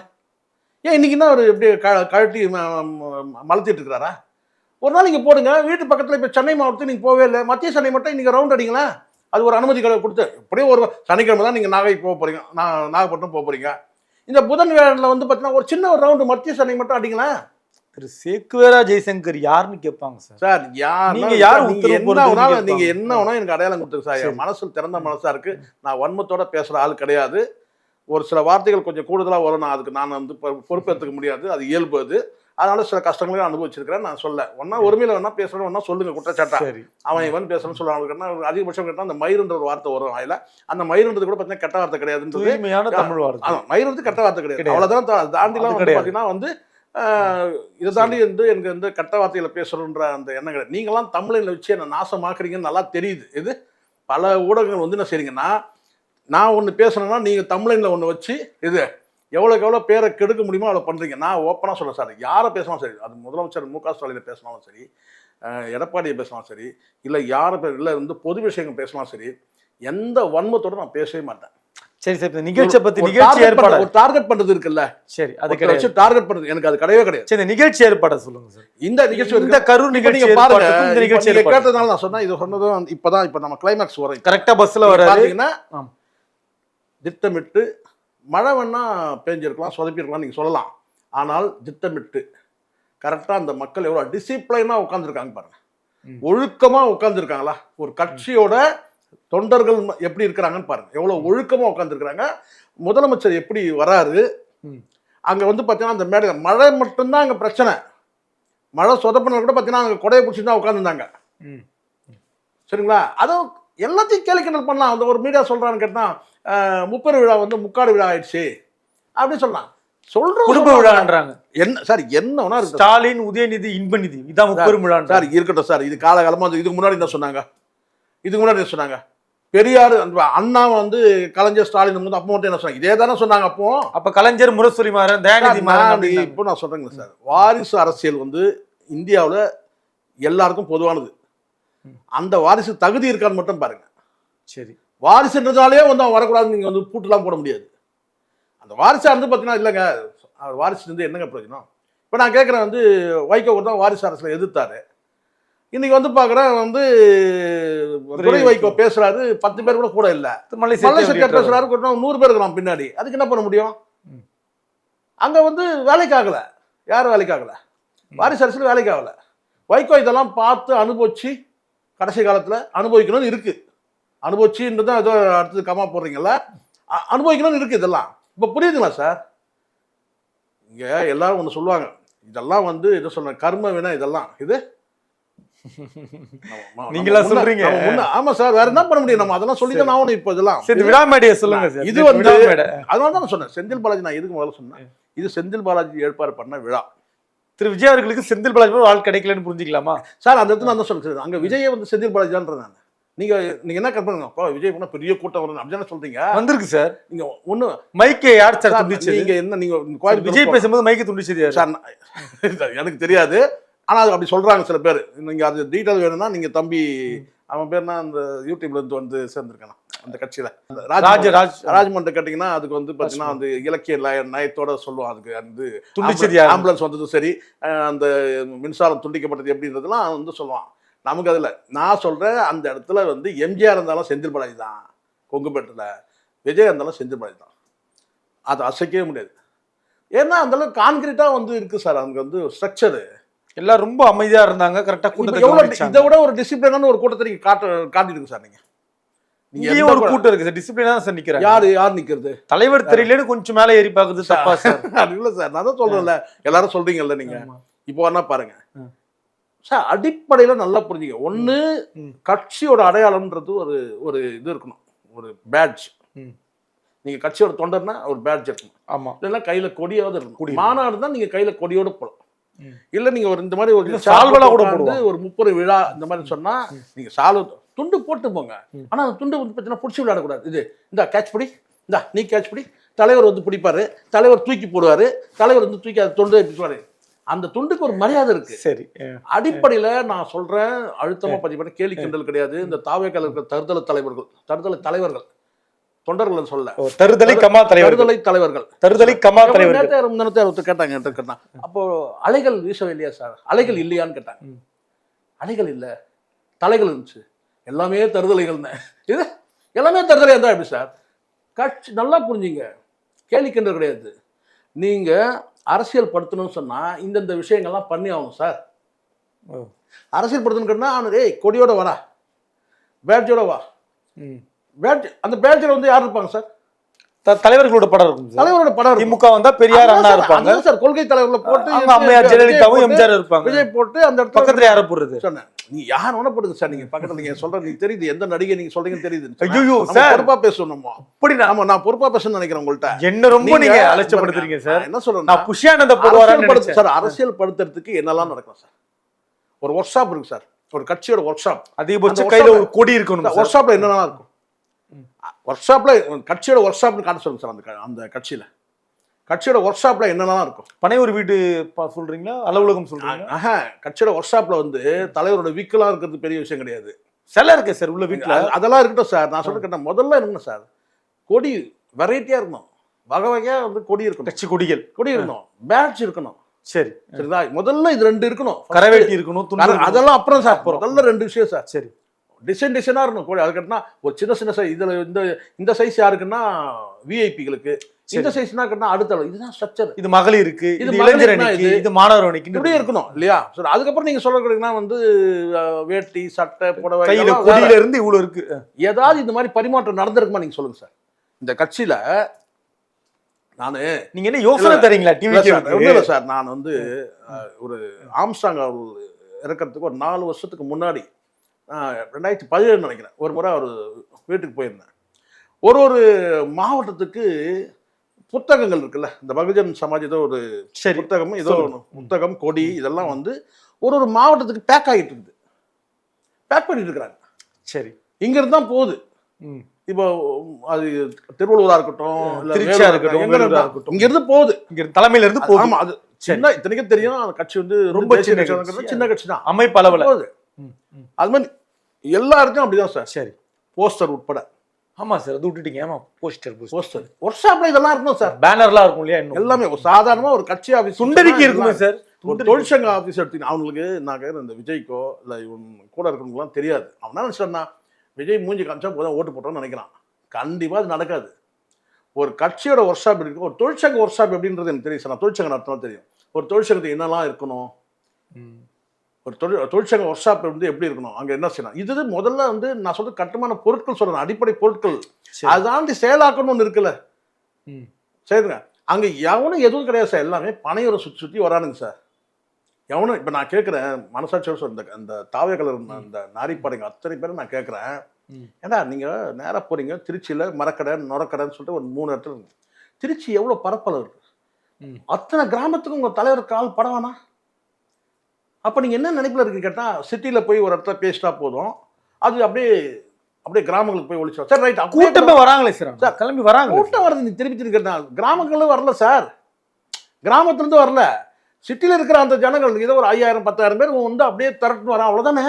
[SPEAKER 1] ஏன் இன்னைக்கு என்ன ஒரு எப்படி க- கழட்டி ம- ம- மலர்த்திட்டு இருக்கிறாரா ஒரு நாள் நீங்க போடுங்க. வீட்டு பக்கத்துல இப்ப சென்னை மாவட்டத்துக்கு நீங்க போவே இல்லை. மத்திய சென்னை மட்டும் நீங்க ரவுண்ட் அடிங்களா? அது ஒரு அனுமதி கடை கொடுத்து எப்படியும் ஒரு சனிக்கிழமை தான் நீங்க நாகை போக போறீங்க. நான் நாகப்பட்டினம் போக போறீங்க. இந்த புதன் வேலையில் வந்து பார்த்தீங்கன்னா ஒரு சின்ன ஒரு ரவுண்டு மத்திய சென்னை மட்டும் அடிங்களேன்.
[SPEAKER 2] திரு சேக்குவேரா ஜெய்சங்கர் யாருன்னு கேட்பாங்க சார்.
[SPEAKER 1] சார் யார்
[SPEAKER 2] நீங்க யார்
[SPEAKER 1] நீங்க
[SPEAKER 2] உத்தரவு
[SPEAKER 1] என்ன. நீங்க என்ன எனக்கு அடையாளம் கொடுத்துருக்கு சார். என் மனசு திறந்த மனசா இருக்கு. நான் வன்மத்தோட பேசுற ஆள் கிடையாது. ஒரு சில வார்த்தைகள் கொஞ்சம் கூடுதலா வரும். நான் அதுக்கு நான் வந்து பொறுப்பேற்றுக்க முடியாது. அது இயல்பு அது. அதனால சில கஷ்டங்களையும் அனுபவிச்சிருக்கிறேன். நான் சொல்ல. ஒன்னா ஒருமையில வேணா பேசுறேன் ஒன்னா சொல்லுங்க குற்றச்சாட்டா.
[SPEAKER 2] சரி.
[SPEAKER 1] அவன் இவன் பேசணும்னு சொல்லுவாங்க அதிகபட்சம் கேட்டா அந்த மயிருன்ற ஒரு வார்த்தை வரும் அதுல அந்த மயிருன்றது கூட பார்த்தீங்கன்னா கெட்ட வார்த்தை கிடையாதுன்றது.
[SPEAKER 2] தமிழ் வார்த்தை.
[SPEAKER 1] மயிர் கெட்ட வார்த்தை கிடையாது. தா- தாண்டிலாம் வந்து
[SPEAKER 2] கிடையாது.
[SPEAKER 1] பாத்தீங்கன்னா வந்து இதை தாண்டி வந்து எனக்கு வந்து கெட்ட வார்த்தைகளை பேசணுன்ற அந்த எண்ணம் கிடையாது. நீங்களாம் தமிழில் வச்சு என்ன நாசமாக்குறீங்கன்னு நல்லா தெரியுது. இது பல ஊடகங்கள் வந்து என்ன செய்றீங்கன்னா நான் ஒன்று பேசணும்னா நீங்கள் தமிழில் ஒன்று வச்சு இது எவ்வளோக்கு எவ்வளோ பேரை கெடுக்க முடியுமோ அவ்வளோ பண்ணுறீங்க நான் ஓப்பனாக சொல்ல சார். யாரை பேசினாலும் சரி அது முதலமைச்சர் மு க ஸ்டாலினை பேசினாலும் சரி எடப்பாடியை பேசினாலும் சரி இல்லை யாரை பே இல்லை வந்து பொது விஷயங்கள் பேசினாலும் சரி எந்த வன்மத்தோட நான் பேசவே மாட்டேன்.
[SPEAKER 2] சரி சார் நிகழ்ச்சியை பத்தி நிகழ்ச்சி ஏற்பாடு.
[SPEAKER 1] ஒரு டார்கெட் பண்றது இருக்குல்ல?
[SPEAKER 2] சரி அது கிடையாது.
[SPEAKER 1] டார்கெட் பண்றது. எனக்கு அது கிடையவே கிடையாது.
[SPEAKER 2] சரி நிகழ்ச்சி ஏற்பாடு சொல்லுங்க சார்.
[SPEAKER 1] இந்த நிகழ்ச்சி
[SPEAKER 2] இந்த. கரூர் நிகழ்ச்சி
[SPEAKER 1] பாருங்க.
[SPEAKER 2] இந்த நிகழ்ச்சி
[SPEAKER 1] கேட்டதுனால நான் சொன்னா இது சொன்னதும் இப்பதான் இப்ப நம்ம கிளைமேக்ஸ் வரும்.
[SPEAKER 2] கரெக்டா பஸ்ல
[SPEAKER 1] பாத்தீங்கன்னா
[SPEAKER 2] ஆம்.
[SPEAKER 1] திட்டமிட்டு மழை வேணா பேஞ்சிருக்கலாம் சொதப்பிருக்கலாம் நீங்க சொல்லலாம். ஆனால் திட்டமிட்டு கரெக்டா அந்த மக்கள் எவ்வளவு டிசிப்ளைனா உட்காந்துருக்காங்க பாருங்க. ஒழுக்கமா உட்காந்துருக்காங்களா ஒரு கட்சியோட தொண்டர்கள் எப்படி இருக்கிறாங்கன்னு பாருங்க. எவ்வளவு ஒழுக்கமா உட்காந்துருக்காங்க முதலமைச்சர் எப்படி வராரு. அங்க வந்து பாத்தீங்கன்னா அந்த மேடை மழை மட்டும்தான் அங்க பிரச்சனை. மழை சொதப்பினா கூட பாத்தீங்கன்னா அங்க கொடையை பிடிச்சி தான் உட்காந்துருந்தாங்க. சரிங்களா? அதுவும் எல்லாத்தையும் கேலி கிண்டல் பண்ணலாம். அந்த ஒரு மீடியா சொல்றான்னு கேட்டா அஹ், முப்பெரு விழா வந்து முக்காடு விழா ஆயிடுச்சு. அப்படின்னு சொல்லலாம். சொல்றோம்
[SPEAKER 2] குடும்ப விழான்றாங்க.
[SPEAKER 1] என்ன சார் என்ன வேணா இருக்கு
[SPEAKER 2] ஸ்டாலின் உதயநிதி இன்பநிதி. இதான் முப்பெரும்
[SPEAKER 1] சார்
[SPEAKER 2] விழான்றாங்க.
[SPEAKER 1] இருக்கட்டும் சார். இது காலகாலமா வந்து இதுக்கு முன்னாடி என்ன சொன்னாங்க? இதுக்கு முன்னாடி என்ன சொன்னாங்க? பெரியார் அந்த அண்ணா வந்து கலைஞர் ஸ்டாலின் வந்து அப்போ மட்டும் என்ன சொன்னாங்க? இதே தானே சொன்னாங்க அப்போ.
[SPEAKER 2] அப்ப கலைஞர் முரசொலி மாறன் தயாநிதி.
[SPEAKER 1] இப்போ நான் சொல்றேங்க சார். வாரிசு அரசியல் வந்து இந்தியாவுல எல்லாருக்கும் பொதுவானது. அந்த வாரிசு தகுதி இருக்கான்னு மட்டும் பாருங்க.
[SPEAKER 2] சரி.
[SPEAKER 1] வாரிசுன்றதாலே வந்து அவன் வரக்கூடாதுன்னு நீங்க வந்து பூட்டுலாம் போட முடியாது. அந்த வாரிசா இருந்து பார்த்தீங்கன்னா இல்லைங்க வாரிசு இருந்து என்னங்க பிரயோஜனம்? இப்போ நான் கேட்குறேன் வந்து வைகோ தான் வாரிசு அரசியலை எதிர்த்தாரு. இன்னைக்கு வந்து பார்க்குறேன் வந்து துரை வைகோ பேசுறாரு பத்து பேர் கூட கூட இல்லை.
[SPEAKER 2] மலை
[SPEAKER 1] செட்டியார் பேசுறாரு நூறு பேர் இருக்கிறான் பின்னாடி. அதுக்கு என்ன பண்ண முடியும். அங்க வந்து வேலைக்கு ஆகல. யாரும் வேலைக்கு ஆகல? வாரிசு அரசியல் வேலைக்கு ஆகல. வைகோ இதெல்லாம் பார்த்து அனுபவிச்சு கடைசி காலத்துல அனுபவிக்கணும்னு இருக்கு. அனுபவிச்சுன்றது ஏதோ அடுத்தது கமா போடுறீங்கல்ல? அனுபவிக்கணும்னு இருக்கு இதெல்லாம். இப்போ புரியுதுங்களா சார்? இங்க எல்லாரும் ஒன்று சொல்லுவாங்க. இதெல்லாம் வந்து இதை சொல்ற கர்ம வினை இதெல்லாம். இது
[SPEAKER 2] நீங்களா சொல்றீங்க?
[SPEAKER 1] ஆமா சார் வேற என்ன பண்ண முடியும்? நம்ம அதெல்லாம் சொல்லி தான் ஆகணும் இப்போ இதெல்லாம்.
[SPEAKER 2] சரி விடாமேடியை சொல்லுங்க சார்.
[SPEAKER 1] இது வந்து-. அதனால தான் நான் சொன்னேன் செந்தில் பாலாஜி நான் எதுக்கு முதல்ல சொன்னேன்? இது செந்தில் பாலாஜி ஏற்பாடு பண்ண விழா.
[SPEAKER 2] திரு விஜய் அவர்களுக்கு செந்தில் பாலாஜி ஆள் கிடைக்கலன்னு புரிஞ்சுக்கலாமா?
[SPEAKER 1] சார் அந்த இடத்துல நான் தான் சொல்றேன். அங்க விஜயை வந்து செந்தில் பாலாஜி தான் நீங்க நீங்க என்ன கற்பனை அப்பா விஜய் போனா பெரிய கூட்டம் வரும் அப்படிதானே சொல்றீங்க?
[SPEAKER 2] வந்திருக்கு சார்.
[SPEAKER 1] நீங்க ஒண்ணு
[SPEAKER 2] மைக்கை யார் சார் துண்டிச்சது?
[SPEAKER 1] நீங்க என்ன நீங்க
[SPEAKER 2] விஜய் பேசும்போது மைக்கை துண்டிச்சது?
[SPEAKER 1] சார் எனக்கு தெரியாது. ஆனா அது அப்படி சொல்றாங்க சில பேர். நீங்க அது டீட்டெயில் வேணும்னா நீங்க தம்பி அவன் பேர்னா அந்த யூடியூப்ல இருந்து வந்து சேர்ந்திருக்கான் அந்த கட்சியில. அந்த
[SPEAKER 2] ராஜ
[SPEAKER 1] ராஜ்.
[SPEAKER 2] ராஜ்
[SPEAKER 1] ராஜ்மன்ற கேட்டீங்கன்னா அதுக்கு வந்து பாத்தீங்கன்னா அந்த இலக்கிய நய- நயத்தோட சொல்லுவான் அதுக்கு வந்து
[SPEAKER 2] துண்டிச்சது?
[SPEAKER 1] ஆம்புலன்ஸ் வந்ததும் சரி அந்த மின்சாரம் துண்டிக்கப்பட்டது எப்படின்றதுலாம் அவன் வந்து சொல்லுவான். நமக்கு அதுல நான் சொல்றேன் அந்த இடத்துல வந்து எம்ஜிஆர் இருந்தாலும் செந்தில் பாலாஜி தான் கொங்குப்பேட்டில் விஜய் இருந்தாலும் செந்தில் பாலாஜி தான். அதை அசைக்கவே முடியாது. ஏன்னா அந்த அளவுக்கு கான்கிரீட்டா வந்து இருக்கு சார். அங்க வந்து ஸ்ட்ரக்சரு
[SPEAKER 2] எல்லாம் ரொம்ப அமைதியா இருந்தாங்க. கரெக்டா கூட்டத்தை.
[SPEAKER 1] இதை விட ஒரு டிசிப்ளினான ஒரு கூட்டத்தை நீங்க காட்ட காட்டிடுங்க சார் நீங்க. நீங்க
[SPEAKER 2] இங்கேயும் ஒரு
[SPEAKER 1] கூட-
[SPEAKER 2] கூட்டம் இருக்கு சார் டிசிப்ளினா சார் நிக்கிறாங்க.
[SPEAKER 1] யாரு யார் நிக்கிறது?
[SPEAKER 2] தலைவர் தெரியலன்னு கொஞ்சம் மேல ஏறி பாக்குறது தப்பா சார்.
[SPEAKER 1] அது இல்ல சார். நான் தான் சொல்றேன்ல. எல்லாரும் சொல்றீங்கல்ல நீங்க. இப்போ என்ன பாருங்க. சார் அடிப்படையில நல்லா புரிஞ்சுங்க.
[SPEAKER 2] ம்.
[SPEAKER 1] கட்சியோட அடையாளம்ன்றது ஒரு ஒரு இது இருக்கணும். ஒரு பேட்ஜ். நீங்க கட்சியோட தொண்டர்னா ஒரு பேட்ஜ் இருக்கணும்.
[SPEAKER 2] ஆமா.
[SPEAKER 1] இல்லைன்னா கையில கொடியாவது
[SPEAKER 2] கொடி
[SPEAKER 1] இருக்கணும். மாநாடு தான் நீங்க கையில கொடியோட போகலாம். இல்ல நீங்க ஒரு இந்த மாதிரி ஒரு சால்வெல்லாம்
[SPEAKER 2] கூட போடுவாங்க.
[SPEAKER 1] ஒரு முப்பது விழா இந்த மாதிரி சொன்னா நீங்க சால்வ துண்டு போட்டு போங்க. ஆனா அந்த துண்டு வந்து பார்த்தீங்கன்னா பிடிச்சி விளையாடக்கூடாது. இது இந்த கேட்ச் பிடி. இந்த நீ கேட்ச் பிடி. தலைவர் வந்து பிடிப்பாரு. தலைவர் தூக்கி போடுவாரு. தலைவர் வந்து தூக்கி அந்த துண்டு பிடிப்பாரு அந்த துண்டுக்கு ஒரு மரியாதை இருக்கு.
[SPEAKER 2] சரி
[SPEAKER 1] அடிப்படையில நான் சொல்றேன் அழுத்தமா பதிவு பண்ண கேலி கிண்டல் கிடையாது. இந்த தாவேக்கால இருக்கிற தருதல தலைவர்கள் தருதல தலைவர்கள். தொண்டர்கள் சொல்ல.
[SPEAKER 2] தருதலை கமா தலைவர்
[SPEAKER 1] தருதலை தலைவர்கள்.
[SPEAKER 2] தருதலை கமா தலைவர்
[SPEAKER 1] முந்தினத்தை ஒருத்தர் கேட்டாங்க என்கிட்ட கேட்டாங்க. அப்போ அலைகள் வீசவே இல்லையா சார்? அலைகள் இல்லையான்னு கேட்டாங்க. அலைகள் இல்ல. தலைகள் இருந்துச்சு. எல்லாமே தருதலைகள் இது எல்லாமே தருதலையா இருந்தா எப்படி சார்? கட்சி நல்லா புரிஞ்சுங்க. கேலி கிண்டல் கிடையாது. நீங்க அரசியல் படுத்தணும்னு சொன்னா இந்தந்த விஷயங்கள்லாம் பண்ணி ஆகணும் சார். அரசியல் படுத்தணும்னா அவனு ஏய் கொடியோட வரா பேட்ஜோட வா.
[SPEAKER 2] ம்.
[SPEAKER 1] பேட்ஜ் அந்த பேட்ஜில் வந்து யார் இருப்பாங்க சார்
[SPEAKER 2] தலைவர்களோட படம் இருக்கும்
[SPEAKER 1] தலைவரோட படம்.
[SPEAKER 2] திமுக வந்தா பெரியார் அண்ணா இருப்பாங்க.
[SPEAKER 1] சார் கொள்கை தலைவர்ல போட்டு
[SPEAKER 2] அம்மையார் ஜெயலலிதாவும் எம்ஜிஆர் இருப்பாங்க.
[SPEAKER 1] விஜய் போட்டு அந்த
[SPEAKER 2] பக்கத்துல யார போடுறது?
[SPEAKER 1] சொன்னேன். நீ யார் வேணா போடுங்க சார் நீங்க பக்கத்துல நீங்க சொல்றது நீங்க தெரியுது எந்த நடிகை நீங்க சொல்றீங்கன்னு தெரியுது.
[SPEAKER 2] ஐயோ, சார்.
[SPEAKER 1] பொறுப்பா பேசணும்?
[SPEAKER 2] அப்படி நான்
[SPEAKER 1] ஆமா நான் பொறுப்பா பேசணும்னு நினைக்கிறேன் உங்கள்ட்ட.
[SPEAKER 2] என்ன ரொம்ப நீங்க அலட்சப்படுத்துறீங்க சார்
[SPEAKER 1] என்ன சொல்றேன்
[SPEAKER 2] நான் புஷ்யானந்த போடுவாரான்னு
[SPEAKER 1] சார் அரசியல் படுத்துறதுக்கு என்னெல்லாம் நடக்கும் சார் ஒரு ஒர்க் ஷாப் இருக்கு சார் ஒரு கட்சியோட ஒர்க் ஷாப்
[SPEAKER 2] அதிகபட்சம் கையில ஒரு கொடி இருக்கணும்
[SPEAKER 1] ஒர்க் ஷாப்ல என்னெல்லாம் இருக்கும்? ஒர்க் ஷாப்ல கட்சியோட ஒர்க் ஷாப்னு காட்ட சொல்லுங்க சார் அந்த அந்த கட்சியில. கட்சியோட ஒர்க் ஷாப்ல என்னெல்லாம் இருக்கும்?
[SPEAKER 2] பனையூர் வீடு பா- சொல்றீங்களா? அலுவலகம் சொல்றீங்களா?
[SPEAKER 1] ஆஹா கட்சியோட ஒர்க் ஷாப்ல வந்து தலைவரோட வீக்கெல்லாம் இருக்கிறது பெரிய விஷயம் கிடையாது.
[SPEAKER 2] சிலை இருக்கு சார் உள்ள வீட்டுல
[SPEAKER 1] அது- அதெல்லாம் இருக்கட்டும் சார். நான் சொல்ல கேட்டேன் முதல்ல இருக்கணும் சார்? கொடி வெரைட்டியா இருக்கணும். வகை வகையா வந்து கொடி இருக்கணும்.
[SPEAKER 2] கட்சி கொடிகள்.
[SPEAKER 1] கொடி இருக்கணும். பேட்ச் இருக்கணும்.
[SPEAKER 2] சரி.
[SPEAKER 1] சரிதா? முதல்ல இது ரெண்டு இருக்கணும்.
[SPEAKER 2] கரவேட்டி இருக்கணும்.
[SPEAKER 1] அதெல்லாம் அப்புறம் சார். முதல்ல ரெண்டு விஷயம் சார்.
[SPEAKER 2] சரி.
[SPEAKER 1] டிசைன் டிசைனா இருக்கணும். கொடி அது கட்டினா ஒரு சின்ன சின்ன சைஸ் இதுல இந்த இந்த சைஸ் யாருக்குன்னா விஐபிகளுக்கு இந்த சைஸ்னா கட்டினா அடுத்த அளவு. இதுதான் ஸ்ட்ரக்சர்
[SPEAKER 2] இது மகளிருக்கு
[SPEAKER 1] இது
[SPEAKER 2] இது இளைஞர் அணிக்கு
[SPEAKER 1] இது.
[SPEAKER 2] மாணவர் அணிக்கு
[SPEAKER 1] இப்படியே இருக்கணும் இல்லையா? சரி அதுக்கப்புறம் நீங்க சொல்லக்கூடியதுனா வந்து வேட்டி சட்டை புடவை
[SPEAKER 2] கையில. கொடியில இருந்து இவ்வளவு இருக்கு.
[SPEAKER 1] ஏதாவது இந்த மாதிரி பரிமாற்றம் நடந்திருக்குமா நீங்க சொல்லுங்க சார். இந்த கட்சியில நானு
[SPEAKER 2] நீங்க என்ன யோசனை தரீங்களா டிவி
[SPEAKER 1] இல்ல சார். நான் வந்து ஒரு ஆம்ஸ்டாங் அவர்கள் இறக்கறதுக்கு ஒரு நாலு வருஷத்துக்கு முன்னாடி ரெண்டாயிரத்தி பதினேழு நினைக்கிறேன். ஒரு முறை அவர் வீட்டுக்கு போயிருந்தேன் ஒரு ஒரு மாவட்டத்துக்கு புத்தகங்கள் இருக்குல்ல இந்த பகுஜன் சமாஜ் ஏதோ ஒரு
[SPEAKER 2] சரி.
[SPEAKER 1] புத்தகம் ஏதோ. ஒண்ணு. புத்தகம் கொடி இதெல்லாம் வந்து ஒரு ஒரு மாவட்டத்துக்கு பேக் ஆகிட்டு இருக்குது. பேக் பண்ணிட்டு இருக்கிறாங்க.
[SPEAKER 2] சரி.
[SPEAKER 1] இங்க இருந்து தான் போகுது. இப்போ அது திருவள்ளூரா இருக்கட்டும்
[SPEAKER 2] திருச்சியா இருக்கட்டும், இருக்கட்டும்.
[SPEAKER 1] இங்க இருந்து போகுது.
[SPEAKER 2] இங்க தலைமையில இருந்து போகுது.
[SPEAKER 1] ஆமா அது சின்ன இத்தனைக்கும் தெரியும். கட்சி வந்து
[SPEAKER 2] ரொம்ப சின்ன
[SPEAKER 1] சின்ன
[SPEAKER 2] கட்சி.
[SPEAKER 1] தான்.
[SPEAKER 2] அமைப்பு அளவுல.
[SPEAKER 1] அது மாதிரி எல்லா இடத்தையும் அப்படிதான் சார்.
[SPEAKER 2] சரி.
[SPEAKER 1] போஸ்டர் உட்பட.
[SPEAKER 2] ஆமா சார் அது விட்டுட்டீங்க. ஆமா போஸ்டர் போஸ்டர்
[SPEAKER 1] ஒர்க் ஷாப்ல இதெல்லாம் இருக்கணும் சார்?
[SPEAKER 2] பேனர்லாம் இருக்கும் இல்லையா
[SPEAKER 1] எல்லாமே ஒரு சாதாரணமா ஒரு கட்சி ஆபீஸ்
[SPEAKER 2] சுண்டரிக்கு இருக்குமே சார்?
[SPEAKER 1] ஒரு தொழிற்சங்க ஆஃபீஸ் எடுத்தீங்கன்னா அவங்களுக்கு நான் கேட்குறேன் இந்த விஜய்க்கோ இல்லை இவன் கூட இருக்கிறவங்களாம் தெரியாது. அவன் நினச்சிட்டான்னா விஜய் மூஞ்சி காமிச்சா போதும் ஓட்டு போட்டோம்னு நினைக்கிறான். கண்டிப்பாக அது நடக்காது. ஒரு கட்சியோட ஒர்க் ஷாப் இருக்கு ஒரு தொழிற்சங்க ஒர்க் ஷாப் எப்படின்றது எனக்கு தெரியும் சார். நான் தொழிற்சங்க நடத்தினா தெரியும். ஒரு தொழிற்சங்கத்துக்கு என்னெல்லாம் இருக்கணும். ஒரு தொழில் தொழிற்சங்க ஒர்க் ஷாப் வந்து எப்படி இருக்கணும்? அங்கே என்ன செய்யணும்? இது முதல்ல வந்து நான் சொல்றது கட்டுமான பொருட்கள் சொல்றேன் அடிப்படை பொருட்கள்.
[SPEAKER 2] சரி.
[SPEAKER 1] அதை தாண்டி செயலாக்கணும்னு ஒன்று இருக்குல்ல?
[SPEAKER 2] ம்.
[SPEAKER 1] சரிங்க. அங்கே எவனும் எதுவும் கிடையாது சார் எல்லாமே பனையூரை சுற்றி சுற்றி வரானுங்க சார். எவனும் இப்போ நான் கேட்குறேன் மனசாட்சியோட சொல்ற இந்த அந்த தாவே கலர் அந்த நாரிப்பாடைங்க அத்தனை பேரும் நான் கேட்குறேன். ஏடா நீங்கள் நேராக போகிறீங்க திருச்சியில் மரக்கடை நுரக்கடைன்னு சொல்லிட்டு ஒரு மூணு இடத்துல இருக்கு. திருச்சி எவ்வளோ பரப்பளவு இருக்கு?
[SPEAKER 2] ம்.
[SPEAKER 1] அத்தனை கிராமத்துக்கும் உங்கள் தலைவர் கால் படவானா? அப்போ நீங்கள் என்ன நினைப்பில் இருக்கு கேட்டால் சிட்டியில் போய் ஒரு இடத்துல பேசிட்டா போதும். அது அப்படியே அப்படியே கிராமங்களுக்கு போய் ஒழிச்சோம் சரி ரைட்
[SPEAKER 2] கூட்டமே வராங்களே சார்
[SPEAKER 1] சார்,
[SPEAKER 2] கிளம்பி வராங்க
[SPEAKER 1] கூட்டம் வருது நீ திருப்பி திருப்பி கேட்டா. கிராமங்களும் வரல சார். கிராமத்துலேருந்து வரல. சிட்டியில் இருக்கிற அந்த ஜனங்கள் ஏதோ ஒரு ஐயாயிரம் பத்தாயிரம் பேர் வந்து அப்படியே திரட்டுன்னு வரான் அவ்வளோதானே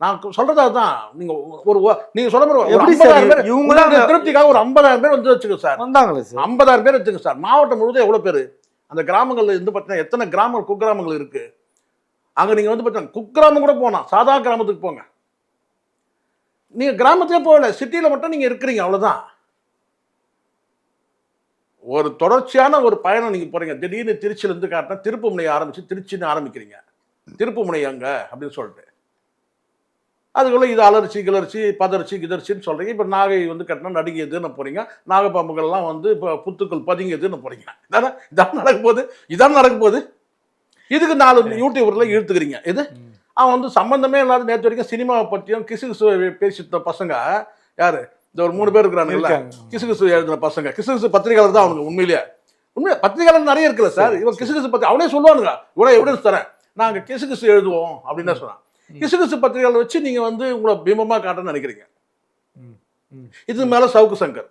[SPEAKER 1] நான் சொல்றது அதுதான். நீங்க ஒரு ஒ- நீங்க சொல்ற மாதிரி
[SPEAKER 2] எப்படி சார் இவங்க தான்
[SPEAKER 1] திருப்திக்காக ஒரு ஐம்பதாயிரம் பேர் வந்து வச்சுக்கோ சார்.
[SPEAKER 2] வந்தாங்களே சார்.
[SPEAKER 1] ஐம்பதாயிரம் பேர் வச்சுங்க சார். மாவட்டம் முழுவதும் எவ்வளவு பேர்? அந்த கிராமங்கள்ல இருந்து பார்த்தீங்கன்னா எத்தனை கிராமங்கள் குக்கிராமங்கள் இருக்கு? அங்கே நீங்கள் வந்து பார்த்தீங்கன்னா குக்கிராமம் கூட போகலாம். சாதா கிராமத்துக்கு போங்க. நீங்கள் கிராமத்திலே போகல சிட்டியில் மட்டும் நீங்கள் இருக்கிறீங்க அவ்வளோதான் ஒரு தொடர்ச்சியான ஒரு பயணம் நீங்கள் போகிறீங்க திடீர்னு திருச்சியிலேருந்து காட்டினா காட்டினா திருப்புமுனை ஆரம்பித்து திருச்சின்னு ஆரம்பிக்கிறீங்க. திருப்புமுனை அங்கே அப்படின்னு சொல்லிட்டு. அதுக்குள்ள இது அலர்ச்சி கிளர்ச்சி பதர்ச்சி கிதர்ச்சின்னு சொல்கிறீங்க இப்போ நாகை வந்து கட்டினா நடுங்கியதுன்னு போகிறீங்க நாகப்பாம்புகள்லாம் வந்து இப்போ புத்துக்கள் பதுங்கியதுன்னு போகிறீங்க இதானே இதான் நடக்க போகுது இதான் நடக்க போகுது இதுக்கு நாலு யூடியூபர்ல இழுத்துக்கிறீங்க. இது அவன் வந்து சம்பந்தமே இல்லாத நேற்று வரைக்கும் சினிமாவை பற்றியும் கிசு கிசு பேசிட்ட பசங்க யாரு? இந்த ஒரு மூணு பேர்
[SPEAKER 2] இருக்காங்க.
[SPEAKER 1] கிசு கிசு எழுதின பசங்க. கிசு கிசு பத்திரிகையாளர் தான் அவனுக்கு உண்மையிலேயே. உண்மையா பத்திரிகையாளர் நிறைய இருக்குல்ல சார்? இவன் கிசு கிசு பத்தி அவனே சொல்லுவானுங்க இவ்வளோ எவிடன்ஸ் தரேன். நாங்க கிசு கிசு எழுதுவோம். அப்படின்னு தான் சொன்னான். கிசு கிசு பத்திரிகையாளர் வச்சு நீங்க வந்து உங்களை பிம்பமா காட்டணும்னு நினைக்கிறீங்க. இது மேல சவுக்கு சங்கர்.